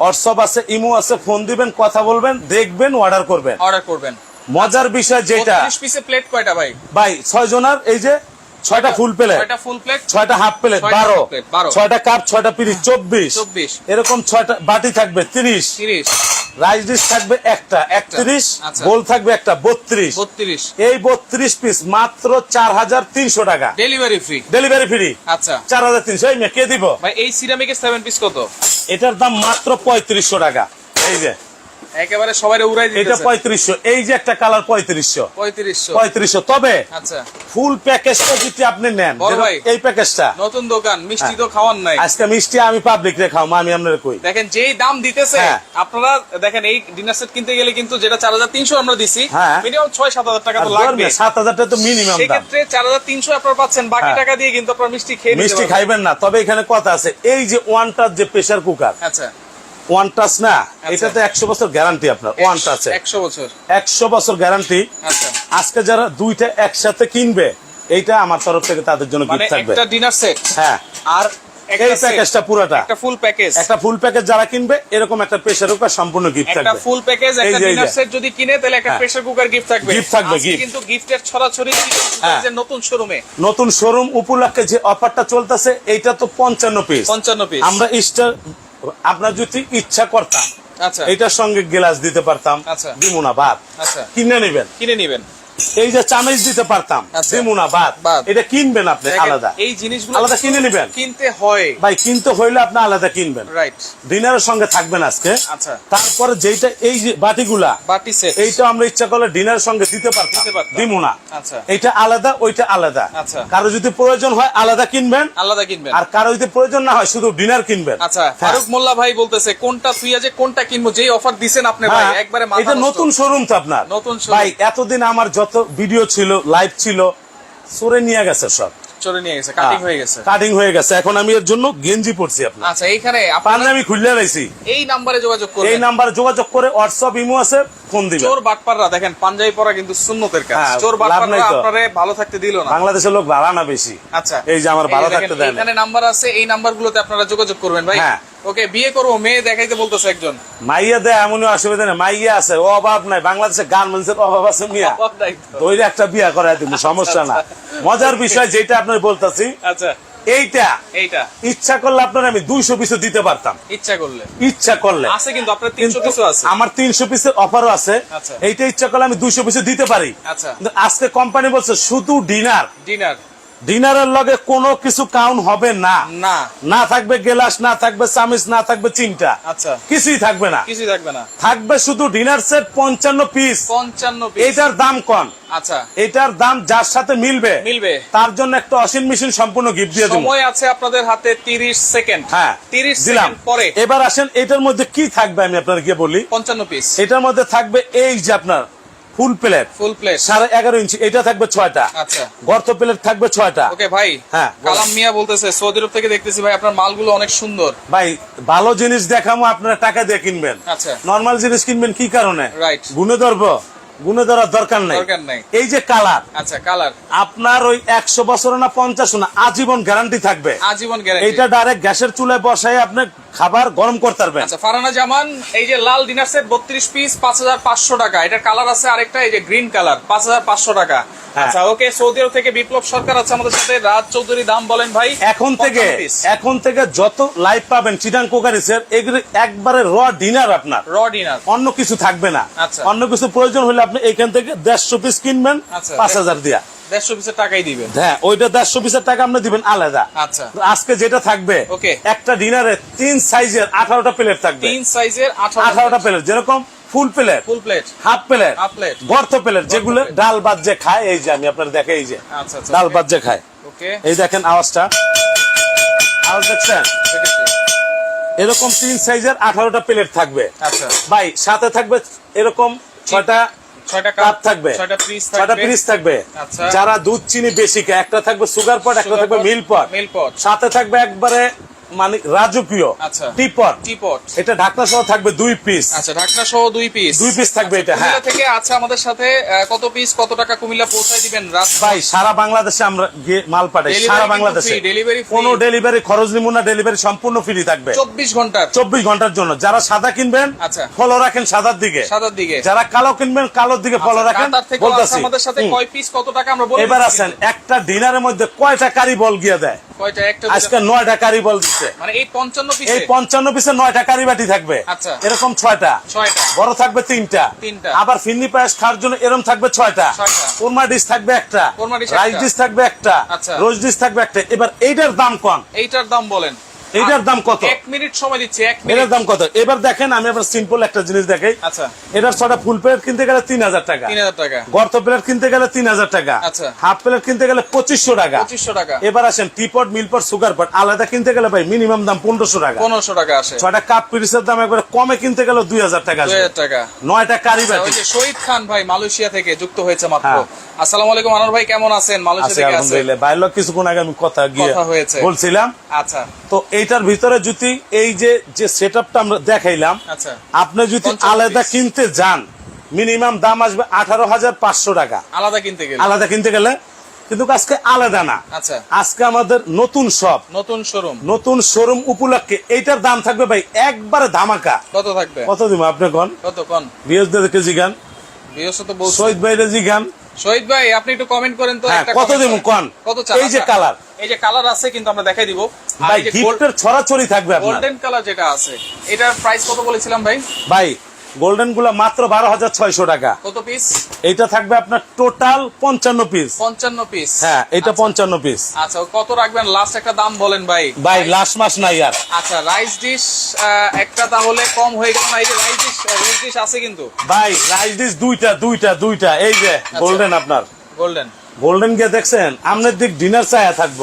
[SPEAKER 2] হোয়াটসঅ্যাপ আছে ইমো আছে ফোন দিবেন কথা বলবেন দেখবেন অর্ডার করবেন।
[SPEAKER 1] অর্ডার করবেন।
[SPEAKER 2] মজার বিষয় যেটা
[SPEAKER 1] বত্রিশ পিসে প্লেট কয়টা ভাই?
[SPEAKER 2] ভাই ছয় জনার এই যে ছয়টা ফুল প্লেট
[SPEAKER 1] ছয়টা ফুল প্লেট
[SPEAKER 2] ছয়টা হাফ প্লেট বারো। ছয়টা কাপ ছয়টা পিরিচ চব্বিশ।
[SPEAKER 1] চব্বিশ।
[SPEAKER 2] এরকম ছয়টা বাটি থাকবে তিরিশ।
[SPEAKER 1] তিরিশ।
[SPEAKER 2] রাইস ডিশ থাকবে একটা একত্রিশ।
[SPEAKER 1] আচ্ছা।
[SPEAKER 2] বোল থাকবে একটা বত্রিশ।
[SPEAKER 1] বত্রিশ।
[SPEAKER 2] এই বত্রিশ পিস মাত্র চার হাজার তিনশো টাকা।
[SPEAKER 1] ডেলিভারি ফ্রি
[SPEAKER 2] ডেলিভারি ফ্রি
[SPEAKER 1] আচ্ছা।
[SPEAKER 2] চার হাজার তিনশো। এই মেয়ে কে দিব?
[SPEAKER 1] ভাই এই সিরামিকের সেভেন পিস কত?
[SPEAKER 2] এটার দাম মাত্র পঁয়ত্রিশশো টাকা। এই যে
[SPEAKER 1] একেবারে সবাই উড়াই
[SPEAKER 2] এটা পঁয়ত্রিশশো। এই যে একটা কালার পঁয়ত্রিশশো।
[SPEAKER 1] পঁয়ত্রিশশো।
[SPEAKER 2] পঁয়ত্রিশশো। তবে
[SPEAKER 1] আচ্ছা।
[SPEAKER 2] ফুল প্যাকেজটা যদি আপনি নেন। এই প্যাকেজটা
[SPEAKER 1] নতুন দোকান মিষ্টি
[SPEAKER 2] হ্যাঁ।
[SPEAKER 1] তো খাওয়ার নাই।
[SPEAKER 2] আজকে মিষ্টি আমি পাবলিক রে আমি আপনার কই।
[SPEAKER 1] দেখেন যেই দাম দিতেছে
[SPEAKER 2] হ্যাঁ।
[SPEAKER 1] আপনারা দেখেন এই ডিনার সেট কিনতে গেলে কিন্তু যেটা চার হাজার তিনশো আমরা দিছি
[SPEAKER 2] হ্যাঁ।
[SPEAKER 1] মিনিমাম ছয় সাত হাজার টাকা তো লাগবে
[SPEAKER 2] সাত হাজার টাকা তো মিনিমাম
[SPEAKER 1] সেক্ষেত্রে চার হাজার তিনশো আপনারা পাচ্ছেন বাকি
[SPEAKER 2] হ্যাঁ।
[SPEAKER 1] টাকা দিয়ে কিন্তু আপনারা মিষ্টি খেয়ে
[SPEAKER 2] মিষ্টি খাইবেন না। তবে এখানে কথা আছে এই যে ওয়ান টাচ যে প্রেসার কুকার
[SPEAKER 1] আচ্ছা।
[SPEAKER 2] ওয়ান টাচ না
[SPEAKER 1] আচ্ছা।
[SPEAKER 2] এটাতে একশো বছর গ্যারান্টি আপনার ওয়ান টাচে
[SPEAKER 1] একশো বছর।
[SPEAKER 2] একশো বছর গ্যারান্টি
[SPEAKER 1] আচ্ছা।
[SPEAKER 2] আজকে যারা দুইটা একসাথে কিনবে এইটা আমার তরফ থেকে তাদের জন্য
[SPEAKER 1] মানে
[SPEAKER 2] গিফট থাকবে।
[SPEAKER 1] একটা ডিনার সেট
[SPEAKER 2] হ্যাঁ।
[SPEAKER 1] আর
[SPEAKER 2] এই প্যাকেজটা পুরোটা।
[SPEAKER 1] একটা ফুল প্যাকেজ
[SPEAKER 2] একটা ফুল প্যাকেজ যারা কিনবে এরকম একটা প্রেসার কুকার সম্পূর্ণ গিফট
[SPEAKER 1] একটা ফুল প্যাকেজ একটা ডিনার সেট যদি কিনে তাহলে একটা
[SPEAKER 2] হ্যাঁ।
[SPEAKER 1] প্রেসার কুকার গিফট থাকবে।
[SPEAKER 2] Gift থাকবে,
[SPEAKER 1] কিন্তু গিফটের ছড়াছড়ি
[SPEAKER 2] হ্যাঁ।
[SPEAKER 1] যে নতুন শোরুমে
[SPEAKER 2] নতুন শোরুম উপলক্ষে যে অফারটা চলতেছে এইটা তো পঞ্চান্ন পিস
[SPEAKER 1] পঞ্চান্ন পিস
[SPEAKER 2] আমরা স্টার আপনার যদি ইচ্ছা করতাম
[SPEAKER 1] আচ্ছা।
[SPEAKER 2] এটার সঙ্গে গ্লাস দিতে পারতাম
[SPEAKER 1] আচ্ছা।
[SPEAKER 2] দিমুনা ভাত
[SPEAKER 1] আচ্ছা।
[SPEAKER 2] কিনে নেবেন।
[SPEAKER 1] কিনে নিবেন।
[SPEAKER 2] এই যে চামিচ দিতে পারতাম
[SPEAKER 1] আচ্ছা।
[SPEAKER 2] দিমুনা ভাত। এটা কিনবেন আপনি আলাদা।
[SPEAKER 1] এই জিনিসগুলো
[SPEAKER 2] আলাদা কিনে নিবেন।
[SPEAKER 1] কিনতে হয়।
[SPEAKER 2] ভাই কিনতে হইলে আপনি আলাদা কিনবেন।
[SPEAKER 1] রাইট
[SPEAKER 2] ডিনারের সঙ্গে থাকবেন আজকে।
[SPEAKER 1] আচ্ছা।
[SPEAKER 2] তারপরে যেইটা এই যে বাটিগুলা
[SPEAKER 1] বাটি সেট
[SPEAKER 2] এইটা আমরা ইচ্ছা করলে ডিনারের সঙ্গে দিতে পারতাম।
[SPEAKER 1] দিতে পারতাম।
[SPEAKER 2] দিমুনা।
[SPEAKER 1] আচ্ছা।
[SPEAKER 2] এইটা আলাদা ওইটা আলাদা।
[SPEAKER 1] আচ্ছা।
[SPEAKER 2] কারও যদি প্রয়োজন হয় আলাদা কিনবেন।
[SPEAKER 1] আলাদা কিনবেন।
[SPEAKER 2] আর কারও যদি প্রয়োজন না হয় শুধু ডিনার কিনবেন।
[SPEAKER 1] আচ্ছা
[SPEAKER 2] হ্যাঁ।
[SPEAKER 1] ফারুক মোল্লা ভাই বলতেছে কোনটা তুই যে কোনটা কিনবো? যেই অফার দিছেন আপনি ভাই
[SPEAKER 2] হ্যাঁ,
[SPEAKER 1] একবারে
[SPEAKER 2] এটা নতুন শোরুম তো আপনার।
[SPEAKER 1] নতুন showroom।
[SPEAKER 2] ভাই এতদিন আমার যত ভিডিও ছিল লাইভ ছিল সরে নিয়ে গেছে সব।
[SPEAKER 1] চলে নিয়ে গেছে কাটিং হয়ে। গেছে।
[SPEAKER 2] কাটিং হয়ে গেছে। এখন আমি এর জন্য গেঞ্জি পড়ছি আপনার।
[SPEAKER 1] আচ্ছা এইখানে আপনারা
[SPEAKER 2] পাঞ্জাবি খুললে রাইছি।
[SPEAKER 1] এই নাম্বারে যোগাযোগ
[SPEAKER 2] এই
[SPEAKER 1] করবেন
[SPEAKER 2] নাম্বারে যোগাযোগ করে হোয়াটসঅ্যাপ ইমো আছে ফোন দিবেন।
[SPEAKER 1] চোর বাটপাররা দেখেন পাঞ্জাবি পরা কিন্তু সুন্নতের কাজ।
[SPEAKER 2] হ্যাঁ,
[SPEAKER 1] চোর বাটপাররা আপনারে ভালো থাকতে দিল না।
[SPEAKER 2] বাংলাদেশের লোক ভাড়া না বেশি।
[SPEAKER 1] আচ্ছা।
[SPEAKER 2] এই যে আমার ভালো থাকতে দেয়
[SPEAKER 1] এখানে নাম্বার আছে এই নাম্বারগুলোতে আপনারা যোগাযোগ করবেন ভাই।
[SPEAKER 2] হ্যাঁ।
[SPEAKER 1] ওকে বিয়ে করব মেয়ে দেখাইতে বলতেছে একজন।
[SPEAKER 2] মাইয়া দেয় এমনই অসুবিধা নেই। মাইয়া আছে অভাব নাই। বাংলাদেশে গার্মেন্টসের অভাব আছে মিয়া। দইরে একটা বিয়া করাই দিব সমস্যা না। মজার বিষয় যেটা আপনার বলতেছি
[SPEAKER 1] আচ্ছা।
[SPEAKER 2] এইটা
[SPEAKER 1] এইটা।
[SPEAKER 2] ইচ্ছা করলে আপনার আমি দুইশো পিসে দিতে পারতাম।
[SPEAKER 1] ইচ্ছা করলে।
[SPEAKER 2] ইচ্ছা করলে।
[SPEAKER 1] আছে কিন্তু আপনার তিনশো কিছু আছে।
[SPEAKER 2] আমার তিনশো পিসের অফারও আছে।
[SPEAKER 1] আচ্ছা।
[SPEAKER 2] এইটা ইচ্ছা করলে আমি দুইশো পিসে দিতে পারি।
[SPEAKER 1] আচ্ছা।
[SPEAKER 2] কিন্তু আজকে কোম্পানি বলছে শুধু ডিনার
[SPEAKER 1] ডিনার
[SPEAKER 2] ডিনারের লগে কোনো কিছু কাউন্ট হবে না।
[SPEAKER 1] না।
[SPEAKER 2] না থাকবে গেলাস না থাকবে চামিচ না থাকবে চিমটা।
[SPEAKER 1] আচ্ছা।
[SPEAKER 2] কিছুই থাকবে না।
[SPEAKER 1] কিছুই থাকবে না।
[SPEAKER 2] থাকবে শুধু ডিনার সেট পঞ্চান্ন পিস
[SPEAKER 1] পঞ্চান্ন
[SPEAKER 2] এটার দাম কম।
[SPEAKER 1] আচ্ছা।
[SPEAKER 2] এটার দাম যার সাথে মিলবে
[SPEAKER 1] মিলবে।
[SPEAKER 2] তার জন্য একটা ওয়াশিং মেশিন সম্পূর্ণ গিফট দিয়ে দেবো।
[SPEAKER 1] সময় আছে আপনাদের হাতে তিরিশ সেকেন্ড
[SPEAKER 2] হ্যাঁ
[SPEAKER 1] তিরিশ
[SPEAKER 2] দিলাম।
[SPEAKER 1] পরে।
[SPEAKER 2] এবার আসেন এটার মধ্যে কি থাকবে আমি আপনাকে বলি?
[SPEAKER 1] পঞ্চান্ন পিস
[SPEAKER 2] এটার মধ্যে থাকবে এই যে আপনার ফুল প্লেট।
[SPEAKER 1] Full plate.
[SPEAKER 2] সাড়ে এগারো ইঞ্চি এটা থাকবে ছয়টা।
[SPEAKER 1] আচ্ছা।
[SPEAKER 2] গর্ত প্লেট থাকবে ছয়টা।
[SPEAKER 1] ওকে ভাই
[SPEAKER 2] হ্যাঁ,
[SPEAKER 1] কালাম মিয়া বলতেছে সৌদি আরব থেকে দেখতেছি ভাই আপনার মালগুলো অনেক সুন্দর।
[SPEAKER 2] ভাই ভালো জিনিস দেখামো আপনারা টাকা দিয়ে কিনবেন।
[SPEAKER 1] আচ্ছা।
[SPEAKER 2] নর্মাল জিনিস কিনবেন কি কারণে?
[SPEAKER 1] Right.
[SPEAKER 2] গুনে ধরবো। গুনে ধরার দরকার নাই।
[SPEAKER 1] দরকার নাই।
[SPEAKER 2] এই যে কালার।
[SPEAKER 1] আচ্ছা কালার।
[SPEAKER 2] আপনার ওই একশো বছর না পঞ্চাশ না আজীবন গ্যারান্টি থাকবে।
[SPEAKER 1] আজীবন গ্যারান্টি
[SPEAKER 2] এইটা ডাইরেক্ট গ্যাসের চুলায় বসায় আপনি খাবার গরম করতে পারবেন।
[SPEAKER 1] আচ্ছা ফারানা জামান এই যে লাল ডিনার সেট বত্রিশ পিস পাঁচ হাজার পাঁচশো টাকা। এটার কালার আছে আরেকটা এই যে গ্রিন কালার পাঁচ হাজার পাঁচশো টাকা।
[SPEAKER 2] হ্যাঁ।
[SPEAKER 1] আচ্ছা ওকে সৌদি আরব থেকে বিপ্লব সরকার আছে আমাদের সাথে। রাজ চৌধুরী দাম বলেন ভাই
[SPEAKER 2] এখন থেকে এখন থেকে যত লাইভ পাবেন চিটাং কোকারিসের এগুলো একবারে র ডিনার আপনার।
[SPEAKER 1] র ডিনার
[SPEAKER 2] অন্য কিছু থাকবে না।
[SPEAKER 1] আচ্ছা।
[SPEAKER 2] অন্য কিছু প্রয়োজন হলে আপনি এখান থেকে দেড়শো পিস কিনবেন
[SPEAKER 1] আচ্ছা।
[SPEAKER 2] পাঁচ হাজার দিয়া।
[SPEAKER 1] দেড়শো পিসের টাকাই দিবে
[SPEAKER 2] হ্যাঁ ওইটা দেড়শো পিসের টাকা আপনি দিবেন আলাদা।
[SPEAKER 1] আচ্ছা।
[SPEAKER 2] আজকে যেটা থাকবে
[SPEAKER 1] Okay.
[SPEAKER 2] একটা ডিনারে তিন সাইজের আঠারোটা প্লেট থাকবে।
[SPEAKER 1] তিন সাইজের
[SPEAKER 2] আঠারোটা প্লেট। যেরকম full plate
[SPEAKER 1] full plate.
[SPEAKER 2] Half plate
[SPEAKER 1] plate।
[SPEAKER 2] গর্ত প্লেট যেগুলো ডাল বাদ যে খায় এই যে আমি আপনার দেখে এই যে
[SPEAKER 1] আচ্ছা আচ্ছা
[SPEAKER 2] ডাল বাদ যে খায়।
[SPEAKER 1] ওকে।
[SPEAKER 2] এই দেখেন আওয়াজটা। আওয়াজ দেখছেন? এরকম তিন সাইজের আঠারোটা প্লেট থাকবে।
[SPEAKER 1] আচ্ছা।
[SPEAKER 2] ভাই সাথে থাকবে এরকম ছয়টা কাপ
[SPEAKER 1] কাপ
[SPEAKER 2] থাকবে।
[SPEAKER 1] ছয়টা পিস থাকবে।
[SPEAKER 2] পিস থাকবে।
[SPEAKER 1] আচ্ছা।
[SPEAKER 2] যারা দুধ চিনি বেশি খায় একটা থাকবে সুগার পট একটা থাকবে মিল পট সাথে থাকবে একবারে মানে রাজকীয়
[SPEAKER 1] আচ্ছা।
[SPEAKER 2] টিপট।
[SPEAKER 1] টিপট।
[SPEAKER 2] এটা ঢাকনা সহ থাকবে দুই পিস
[SPEAKER 1] আচ্ছা ঢাকনা সহ দুই পিস
[SPEAKER 2] দুই piece থাকবে এটা, হ্যাঁ।
[SPEAKER 1] থেকে আছে আমাদের সাথে কত পিস কত টাকা কুমিল্লা পৌঁছায় দিবেন?
[SPEAKER 2] ভাই সারা বাংলাদেশে আমরা মাল পাঠাই সারা বাংলাদেশে।
[SPEAKER 1] free।
[SPEAKER 2] কোনো ডেলিভারি খরচ নিব না ডেলিভারি সম্পূর্ণ ফ্রি থাকবে।
[SPEAKER 1] চব্বিশ ঘণ্টার।
[SPEAKER 2] চব্বিশ ঘণ্টার জন্য। যারা সাদা কিনবেন
[SPEAKER 1] আচ্ছা।
[SPEAKER 2] ফলো রাখেন সাদার দিকে।
[SPEAKER 1] সাদার দিকে।
[SPEAKER 2] যারা কালো কিনবেন কালোর দিকে ফলো রাখেন
[SPEAKER 1] কাতার আমাদের সাথে। কয় পিস কত টাকা আমরা বলে
[SPEAKER 2] এবার আছেন একটা ডিনারের মধ্যে কয়টা কারি বল গিয়ে দেয়?
[SPEAKER 1] কয়টা? একটা
[SPEAKER 2] আজকে? নয়টা কারি বল
[SPEAKER 1] মানে এই
[SPEAKER 2] এই
[SPEAKER 1] পিসে
[SPEAKER 2] থাকবে।
[SPEAKER 1] আচ্ছা।
[SPEAKER 2] এরকম ছয়টা।
[SPEAKER 1] ছয়টা।
[SPEAKER 2] বড় থাকবে তিনটা।
[SPEAKER 1] তিনটা।
[SPEAKER 2] আবার ফিন্নি পায়েস খাওয়ার জন্য এরকম থাকবে। কোরমা ডিশ থাকবে একটা।
[SPEAKER 1] কোরমা ডিশ
[SPEAKER 2] রাইস ডিশ থাকবে একটা।
[SPEAKER 1] আচ্ছা।
[SPEAKER 2] রোজ ডিশ থাকবে একটা। এবার এইটার দাম কম
[SPEAKER 1] এইটার দাম বলেন।
[SPEAKER 2] এইটার দাম কত?
[SPEAKER 1] এক মিনিট সময় দিচ্ছি এক মিনিট।
[SPEAKER 2] এটার দাম কত? এবার দেখেন আমি আবার সিম্পল একটা জিনিস দেখাই।
[SPEAKER 1] আচ্ছা।
[SPEAKER 2] এটার ছটা ফুল প্লেট কিনতে গেলে তিন হাজার টাকা।
[SPEAKER 1] তিন হাজার টাকা।
[SPEAKER 2] গর্ত প্লেট কিনতে গেলে তিন হাজার টাকা।
[SPEAKER 1] আচ্ছা।
[SPEAKER 2] হাফ প্লেট কিনতে গেলে পঁচিশশো টাকা।
[SPEAKER 1] পঁচিশশো টাকা।
[SPEAKER 2] এবার আসেন টিপট মিলপট সুগার পট আলাদা কিনতে গেলে ভাই মিনিমাম দাম পনেরোশো টাকা।
[SPEAKER 1] পনেরোশো টাকা আসে।
[SPEAKER 2] ছয়টা কাপ পিরিসের দাম একবারে কমে কিনতে গেলে দুই হাজার টাকা
[SPEAKER 1] দুই। হাজার টাকা।
[SPEAKER 2] নয়টা কারি
[SPEAKER 1] আচ্ছা, ওই যে শহীদ খান ভাই মালয়েশিয়া থেকে যুক্ত হয়েছে মাত্র।
[SPEAKER 2] হ্যাঁ।
[SPEAKER 1] আসসালামু আলাইকুম আনোয়ার ভাই কেমন আছেন? মালয়েশিয়া থেকে আছেন
[SPEAKER 2] আলহামদুলিল্লাহ। বাইরে কিছুক্ষণ আগে আমি কথা গিয়ে
[SPEAKER 1] কথা হয়েছে।
[SPEAKER 2] বলছিলাম।
[SPEAKER 1] আচ্ছা।
[SPEAKER 2] তো এইটার ভিতরে যদি এই যে যে সেট আমরা দেখাইলাম
[SPEAKER 1] আচ্ছা।
[SPEAKER 2] আপনি যদি আলাদা কিনতে যান মিনিমাম দাম আসবে আঠারো হাজার পাঁচশো টাকা।
[SPEAKER 1] আলাদা কিনতে গেলে।
[SPEAKER 2] আলাদা কিনতে গেলে কিন্তু আজকে আলাদা না।
[SPEAKER 1] আচ্ছা।
[SPEAKER 2] আজকে আমাদের নতুন সব
[SPEAKER 1] নতুন শোরুম
[SPEAKER 2] নতুন শোরুম উপলক্ষে এইটার দাম থাকবে ভাই একবারে ধামাকা।
[SPEAKER 1] কত থাকবে?
[SPEAKER 2] কত দিব আপনি কন?
[SPEAKER 1] কত কোন?
[SPEAKER 2] বৃহস্পতি কেজি গান।
[SPEAKER 1] বৃহস্পতি তো বলছো।
[SPEAKER 2] শহীদ ভাইরে জি গান।
[SPEAKER 1] শহীদ ভাই আপনি একটু কমেন্ট করেন তো
[SPEAKER 2] হ্যাঁ, কত দেবো কোন?
[SPEAKER 1] কত
[SPEAKER 2] এই যে কালার
[SPEAKER 1] এই যে কালার আছে কিন্তু আমরা দেখাই দিব।
[SPEAKER 2] ভাই গিফটের ছড়াছড়ি থাকবে আপনার।
[SPEAKER 1] গোল্ডেন কালার যেটা আছে এটার প্রাইস কত বলেছিলাম ভাই?
[SPEAKER 2] ভাই গোল্ডেনগুলা মাত্র বারো হাজার ছয়শো টাকা।
[SPEAKER 1] কত পিস
[SPEAKER 2] এইটা থাকবে আপনার টোটাল পঞ্চান্ন পিস
[SPEAKER 1] পঞ্চান্ন পিস
[SPEAKER 2] হ্যাঁ এটা পঞ্চান্ন পিস
[SPEAKER 1] আচ্ছা কত রাখবেন? লাস্ট একটা দাম বলেন ভাই।
[SPEAKER 2] ভাই লাস্ট মাস নাই আর।
[SPEAKER 1] আচ্ছা রাইস ডিশ একটা তাহলে কম হয়ে গেল না? এই যে রাইস ডিশ রোজ ডিশ আছে কিন্তু।
[SPEAKER 2] ভাই রাইস ডিশ দুইটা দুইটা দুইটা। এই যে
[SPEAKER 1] আচ্ছা।
[SPEAKER 2] গোল্ডেন আপনার।
[SPEAKER 1] গোল্ডেন
[SPEAKER 2] গোল্ডেন গিয়ে দেখছেন? আমনের দিক ডিনার চায়া থাকব।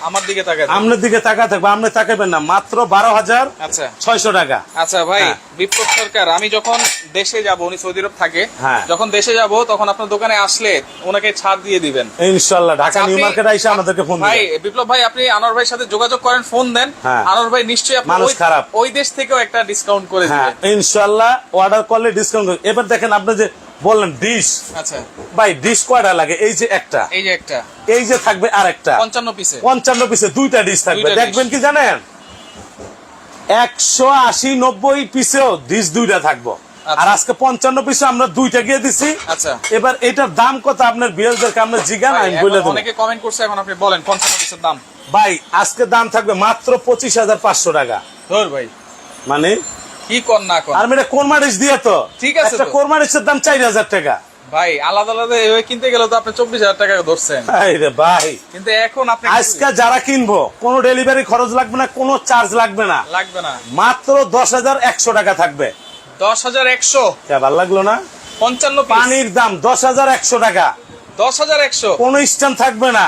[SPEAKER 1] আমার দিকে তাকায়
[SPEAKER 2] আমনের দিকে তাকা থাকব আপনি তাকাবেন না মাত্র বারো হাজার
[SPEAKER 1] আচ্ছা
[SPEAKER 2] ছয়শো টাকা
[SPEAKER 1] আচ্ছা ভাই
[SPEAKER 2] হ্যাঁ।
[SPEAKER 1] বিপ্লব সরকার আমি যখন দেশে যাব উনি সৌদি আরব থাকে
[SPEAKER 2] হ্যাঁ।
[SPEAKER 1] যখন দেশে যাব তখন আপনার দোকানে আসলে ওনাকে ছাড় দিয়ে দিবেন
[SPEAKER 2] ইনশাল্লাহ ঢাকা
[SPEAKER 1] আচ্ছা,
[SPEAKER 2] নিউ মার্কেট আইসা আমাদেরকে ফোন
[SPEAKER 1] ভাই বিপ্লব ভাই আপনি আনোয়ার ভাইয়ের সাথে যোগাযোগ করেন ফোন দেন
[SPEAKER 2] হ্যাঁ।
[SPEAKER 1] আনোয়ার ভাই নিশ্চয়ই আপনার
[SPEAKER 2] মানুষ খারাপ।
[SPEAKER 1] ওই দেশ থেকেও একটা ডিসকাউন্ট করে
[SPEAKER 2] হ্যাঁ
[SPEAKER 1] দিবে
[SPEAKER 2] ইনশাল্লাহ অর্ডার করলে ডিসকাউন্ট এবার দেখেন আপনি যে বললেন ডিশ
[SPEAKER 1] আচ্ছা।
[SPEAKER 2] ভাই ডিশ কয়টা লাগে? এই যে একটা।
[SPEAKER 1] এই যে একটা।
[SPEAKER 2] এই যে থাকবে আর একটা
[SPEAKER 1] পঞ্চান্ন পিসে
[SPEAKER 2] পঞ্চান্ন পিসে দুইটা ডিশ থাকবে। দেখবেন কি জানেন? একশো আশি নব্বই পিসেও ডিশ দুইটা থাকব।
[SPEAKER 1] আচ্ছা।
[SPEAKER 2] আর আজকে পঞ্চান্ন পিসে আমরা দুইটা গিয়ে দিছি।
[SPEAKER 1] আচ্ছা।
[SPEAKER 2] এবার এটার দাম কত আপনার বিয়ারদেরকে আমরা জিগান আমি বলে দেবো।
[SPEAKER 1] অনেকে কমেন্ট করছে এখন আপনি বলেন পঞ্চান্ন পিসের দাম।
[SPEAKER 2] ভাই আজকে দাম থাকবে মাত্র পঁচিশ হাজার পাঁচশো টাকা।
[SPEAKER 1] ধর ভাই।
[SPEAKER 2] মানে
[SPEAKER 1] কি কর না কর।
[SPEAKER 2] আর কোরমা ডিশ দিয়ে তো?
[SPEAKER 1] ঠিক আছে
[SPEAKER 2] একটা
[SPEAKER 1] তো।
[SPEAKER 2] কোরমা দাম চার হাজার টাকা।
[SPEAKER 1] ভাই আলাদা আলাদা এভাবে কিনতে গেলে তো আপনি চব্বিশ হাজার টাকা ধরছেন।
[SPEAKER 2] ভাই।
[SPEAKER 1] কিন্তু এখন আপনি
[SPEAKER 2] আজকে যারা কিনবো কোনো ডেলিভারি খরচ লাগবে না কোনো চার্জ লাগবে না।
[SPEAKER 1] লাগবে না।
[SPEAKER 2] মাত্র দশ হাজার একশো টাকা থাকবে।
[SPEAKER 1] দশ হাজার একশো?
[SPEAKER 2] কে ভালো লাগল না?
[SPEAKER 1] পঞ্চান্ন পানির
[SPEAKER 2] পানির দাম দশ হাজার একশো টাকা।
[SPEAKER 1] দশ হাজার একশো?
[SPEAKER 2] কোনো স্ট্যান্ড থাকবে না।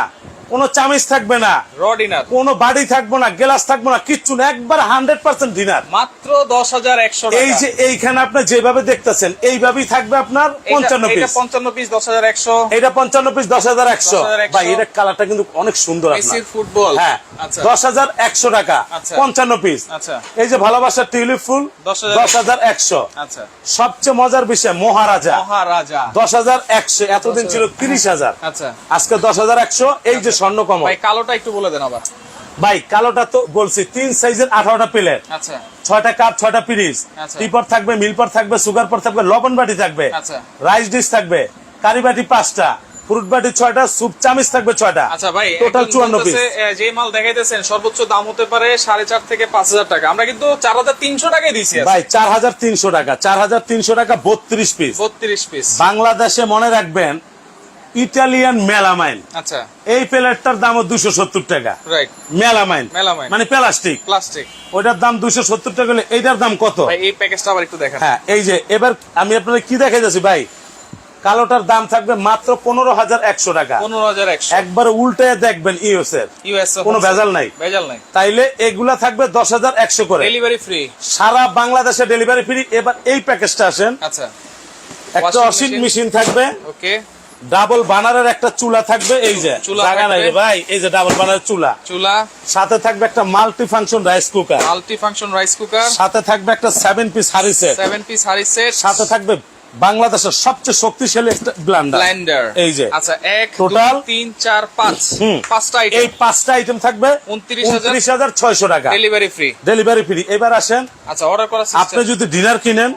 [SPEAKER 2] কোনো চামিচ থাকবে না।
[SPEAKER 1] রডিনার
[SPEAKER 2] কোনো বাড়ি থাকবে না গ্লাস থাকবে না কিচ্ছু না একবার হান্ড্রেড পার্সেন্ট ডিনার
[SPEAKER 1] মাত্র দশ হাজার একশো
[SPEAKER 2] এই যে এইখানে আপনি যেভাবে দেখতেছেন এইভাবেই থাকবে আপনার পঞ্চান্ন পিস
[SPEAKER 1] পঞ্চান্ন পিস দশ হাজার একশো।
[SPEAKER 2] এটা পঞ্চান্ন পিস দশ হাজার একশো। ভাই এটা কালারটা কিন্তু অনেক সুন্দর
[SPEAKER 1] ফুটবল
[SPEAKER 2] হ্যাঁ
[SPEAKER 1] আচ্ছা।
[SPEAKER 2] দশ হাজার একশো টাকা
[SPEAKER 1] আচ্ছা।
[SPEAKER 2] পঞ্চান্ন পিস
[SPEAKER 1] আচ্ছা।
[SPEAKER 2] এই যে ভালোবাসার টিউলিপ ফুল দশ হাজার একশো।
[SPEAKER 1] আচ্ছা।
[SPEAKER 2] সবচেয়ে মজার বিষয় মহারাজা।
[SPEAKER 1] মহারাজা।
[SPEAKER 2] দশ হাজার একশো এতদিন ছিল তিরিশ হাজার।
[SPEAKER 1] আচ্ছা।
[SPEAKER 2] আজকে দশ হাজার একশো এই যে স্বর্ণ কমল।
[SPEAKER 1] ভাই কালোটা একটু বলে দেন আবার।
[SPEAKER 2] ভাই কালোটা তো বলছি তিন সাইজের আঠারোটা প্লেট।
[SPEAKER 1] আচ্ছা।
[SPEAKER 2] ছয়টা কাপ ছয়টা পিরিস
[SPEAKER 1] আচ্ছা।
[SPEAKER 2] টিপট থাকবে মিলপট থাকবে সুগার পট থাকবে লবণ বাটি থাকবে।
[SPEAKER 1] আচ্ছা।
[SPEAKER 2] রাইস ডিশ থাকবে কারি বাটি পাঁচটা ফ্রুট বাটি ছয়টা স্যুপ চামিচ থাকবে ছয়টা।
[SPEAKER 1] আচ্ছা ভাই
[SPEAKER 2] টোটাল চুয়ান্ন পিস
[SPEAKER 1] যে মাল দেখাইতেছেন সর্বোচ্চ দাম হতে পারে সাড়ে চার থেকে পাঁচ হাজার টাকা। আমরা কিন্তু চার হাজার তিনশো টাকায় দিয়েছি
[SPEAKER 2] ভাই চার হাজার তিনশো টাকা চার হাজার তিনশো টাকা বত্রিশ পিস
[SPEAKER 1] বত্রিশ পিস
[SPEAKER 2] বাংলাদেশে মনে রাখবেন ইটালিয়ান মেলামাইন
[SPEAKER 1] আচ্ছা।
[SPEAKER 2] এই প্লেটটার দাম দুশো সত্তর টাকা। Melamine
[SPEAKER 1] melamine.
[SPEAKER 2] মানে প্লাস্টিক।
[SPEAKER 1] প্লাস্টিক।
[SPEAKER 2] ওইটার দাম দুশো সত্তর টাকা হলে এইটার দাম কত?
[SPEAKER 1] এই প্যাকেজটা আবার একটু দেখেন।
[SPEAKER 2] হ্যাঁ এই যে এবার আমি আপনাদের কি দেখে যাচ্ছি ভাই? কালোটার দাম থাকবে মাত্র পনেরো হাজার একশো টাকা।
[SPEAKER 1] পনেরো হাজার একশো।
[SPEAKER 2] একবার উল্টে দেখবেন ইউএস এর
[SPEAKER 1] ইউএস
[SPEAKER 2] কোনো ভেজাল নাই।
[SPEAKER 1] ভেজাল নাই।
[SPEAKER 2] তাইলে এগুলা থাকবে দশ হাজার একশো করে।
[SPEAKER 1] ডেলিভারি ফ্রি
[SPEAKER 2] সারা বাংলাদেশে ডেলিভারি ফ্রি এবার এই প্যাকেজটা আসেন।
[SPEAKER 1] আচ্ছা।
[SPEAKER 2] একটা অসিন মেশিন থাকবে।
[SPEAKER 1] ওকে
[SPEAKER 2] ডাবল বানারের একটা চুলা থাকবে এই যে। জায়গা নাই ভাই এই যে ডাবল বানারের চুলা।
[SPEAKER 1] চুলা।
[SPEAKER 2] সাথে থাকবে একটা multi function rice cooker
[SPEAKER 1] multi function rice cooker
[SPEAKER 2] সাথে থাকবে একটা সেভেন পিস হারি সেট
[SPEAKER 1] সেভেন পিস হারি সেট
[SPEAKER 2] সাথে থাকবে বাংলাদেশের সবচেয়ে শক্তিশালী একটা ব্লান্ডার এই যে।
[SPEAKER 1] আচ্ছা এক? দুই, তিন চার পাঁচ।
[SPEAKER 2] হুম।
[SPEAKER 1] পাঁচটা
[SPEAKER 2] এই পাঁচটা আইটেম থাকবে উনত্রিশ হাজার ছয়শো টাকা।
[SPEAKER 1] ডেলিভারি ফ্রি
[SPEAKER 2] ডেলিভারি ফ্রি এবার আসেন।
[SPEAKER 1] আচ্ছা অর্ডার করার
[SPEAKER 2] আপনি যদি ডিনার কিনেন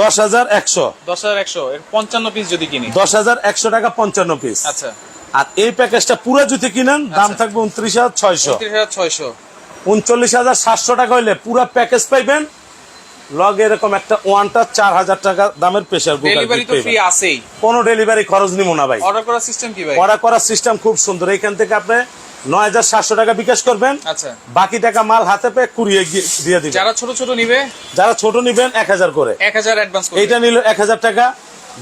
[SPEAKER 2] দশ হাজার একশো।
[SPEAKER 1] দশ হাজার একশো পঞ্চান্ন পিস যদি কিনি।
[SPEAKER 2] দশ হাজার একশো টাকা পঞ্চান্ন পিস
[SPEAKER 1] আচ্ছা।
[SPEAKER 2] আর এই প্যাকেজটা পুরো যদি কিনেন দাম
[SPEAKER 1] আচ্ছা।
[SPEAKER 2] থাকবে উনত্রিশ হাজার ছয়শো।
[SPEAKER 1] ছয়শো।
[SPEAKER 2] উনচল্লিশ হাজার সাতশো টাকা হইলে পুরো প্যাকেজ পাইবেন। লগে এরকম একটা ওয়ানটা চার হাজার টাকা দামের প্রেশার কুকার
[SPEAKER 1] আছেই।
[SPEAKER 2] কোনো ডেলিভারি খরচ নিব না ভাই।
[SPEAKER 1] অর্ডার করার সিস্টেম কি ভাই?
[SPEAKER 2] অর্ডার করার সিস্টেম খুব সুন্দর। এখান থেকে আপনি নয় হাজার সাতশো টাকা বিকাশ করবেন।
[SPEAKER 1] আচ্ছা।
[SPEAKER 2] বাকি টাকা মাল হাতে পেয়ে কুড়িয়ে দিয়ে দিবেন।
[SPEAKER 1] যারা ছোট ছোট নিবে?
[SPEAKER 2] যারা ছোট নিবেন এক হাজার করে।
[SPEAKER 1] এক হাজার অ্যাডভান্স
[SPEAKER 2] এইটা নিল এক হাজার টাকা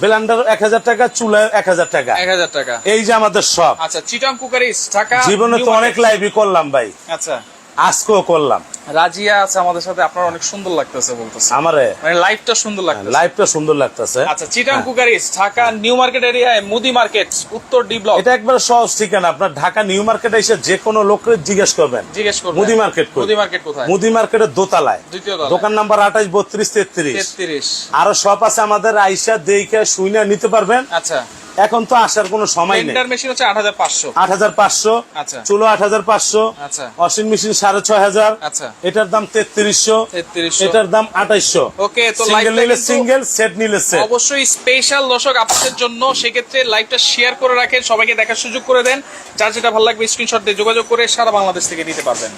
[SPEAKER 2] ব্লেন্ডার এক হাজার টাকা চুলা এক হাজার টাকা।
[SPEAKER 1] এক হাজার টাকা।
[SPEAKER 2] এই যে আমাদের সব।
[SPEAKER 1] আচ্ছা চিটাং কুকারিস ঢাকা
[SPEAKER 2] জীবনে তো অনেক। লাইভই করলাম ভাই।
[SPEAKER 1] আচ্ছা।
[SPEAKER 2] আজকেও করলাম।
[SPEAKER 1] রাজিয়া আছে আমাদের সাথে আপনার অনেক সুন্দর লাগতেছে বলতেছে।
[SPEAKER 2] আমারে?
[SPEAKER 1] মানে লাইফটা সুন্দর লাগতেছে।
[SPEAKER 2] লাইভটা সুন্দর লাগতেছে।
[SPEAKER 1] আচ্ছা Chittagong cookeries Dhaka New Market এরিয়ায় মুদি মার্কেট উত্তর ডি ব্লক
[SPEAKER 2] এটা একবার সহজ ঠিকানা। আপনার ঢাকা নিউ মার্কেটে এসে যে কোনো লোকের জিজ্ঞেস করবেন।
[SPEAKER 1] জিজ্ঞেস করবেন।
[SPEAKER 2] মুদি মার্কেট?
[SPEAKER 1] মুদি মার্কেট কোথায়?
[SPEAKER 2] মুদি মার্কেটের দোতলায়।
[SPEAKER 1] দ্বিতীয়
[SPEAKER 2] দোকান নাম্বার আঠাশ বত্রিশ তেত্রিশ।
[SPEAKER 1] তেত্রিশ।
[SPEAKER 2] আরও সব আছে আমাদের আইসা দেখে শুইনা নিতে পারবেন।
[SPEAKER 1] আচ্ছা।
[SPEAKER 2] এখন তো আসার কোনো সময় নেই।
[SPEAKER 1] ব্লেন্ডার মেশিন হচ্ছে আট হাজার পাঁচশো।
[SPEAKER 2] আট হাজার পাঁচশো
[SPEAKER 1] আচ্ছা।
[SPEAKER 2] চুলো আট হাজার পাঁচশো
[SPEAKER 1] আচ্ছা।
[SPEAKER 2] ওয়াশিং মেশিন সাড়ে ছয় হাজার
[SPEAKER 1] আচ্ছা।
[SPEAKER 2] এটার দাম তেত্রিশশো
[SPEAKER 1] তেত্রিশশো।
[SPEAKER 2] এটার দাম আঠাইশো
[SPEAKER 1] ওকে তো
[SPEAKER 2] সিঙ্গেল নিলে সিঙ্গেল সেট নিলে সেট
[SPEAKER 1] অবশ্যই স্পেশাল দর্শক আপনাদের জন্য সেক্ষেত্রে লাইভটা শেয়ার করে রাখেন সবাইকে দেখার সুযোগ করে দেন। যার যেটা ভালো লাগবে স্ক্রিনশট দিয়ে যোগাযোগ করে সারা বাংলাদেশ থেকে নিতে পারবেন।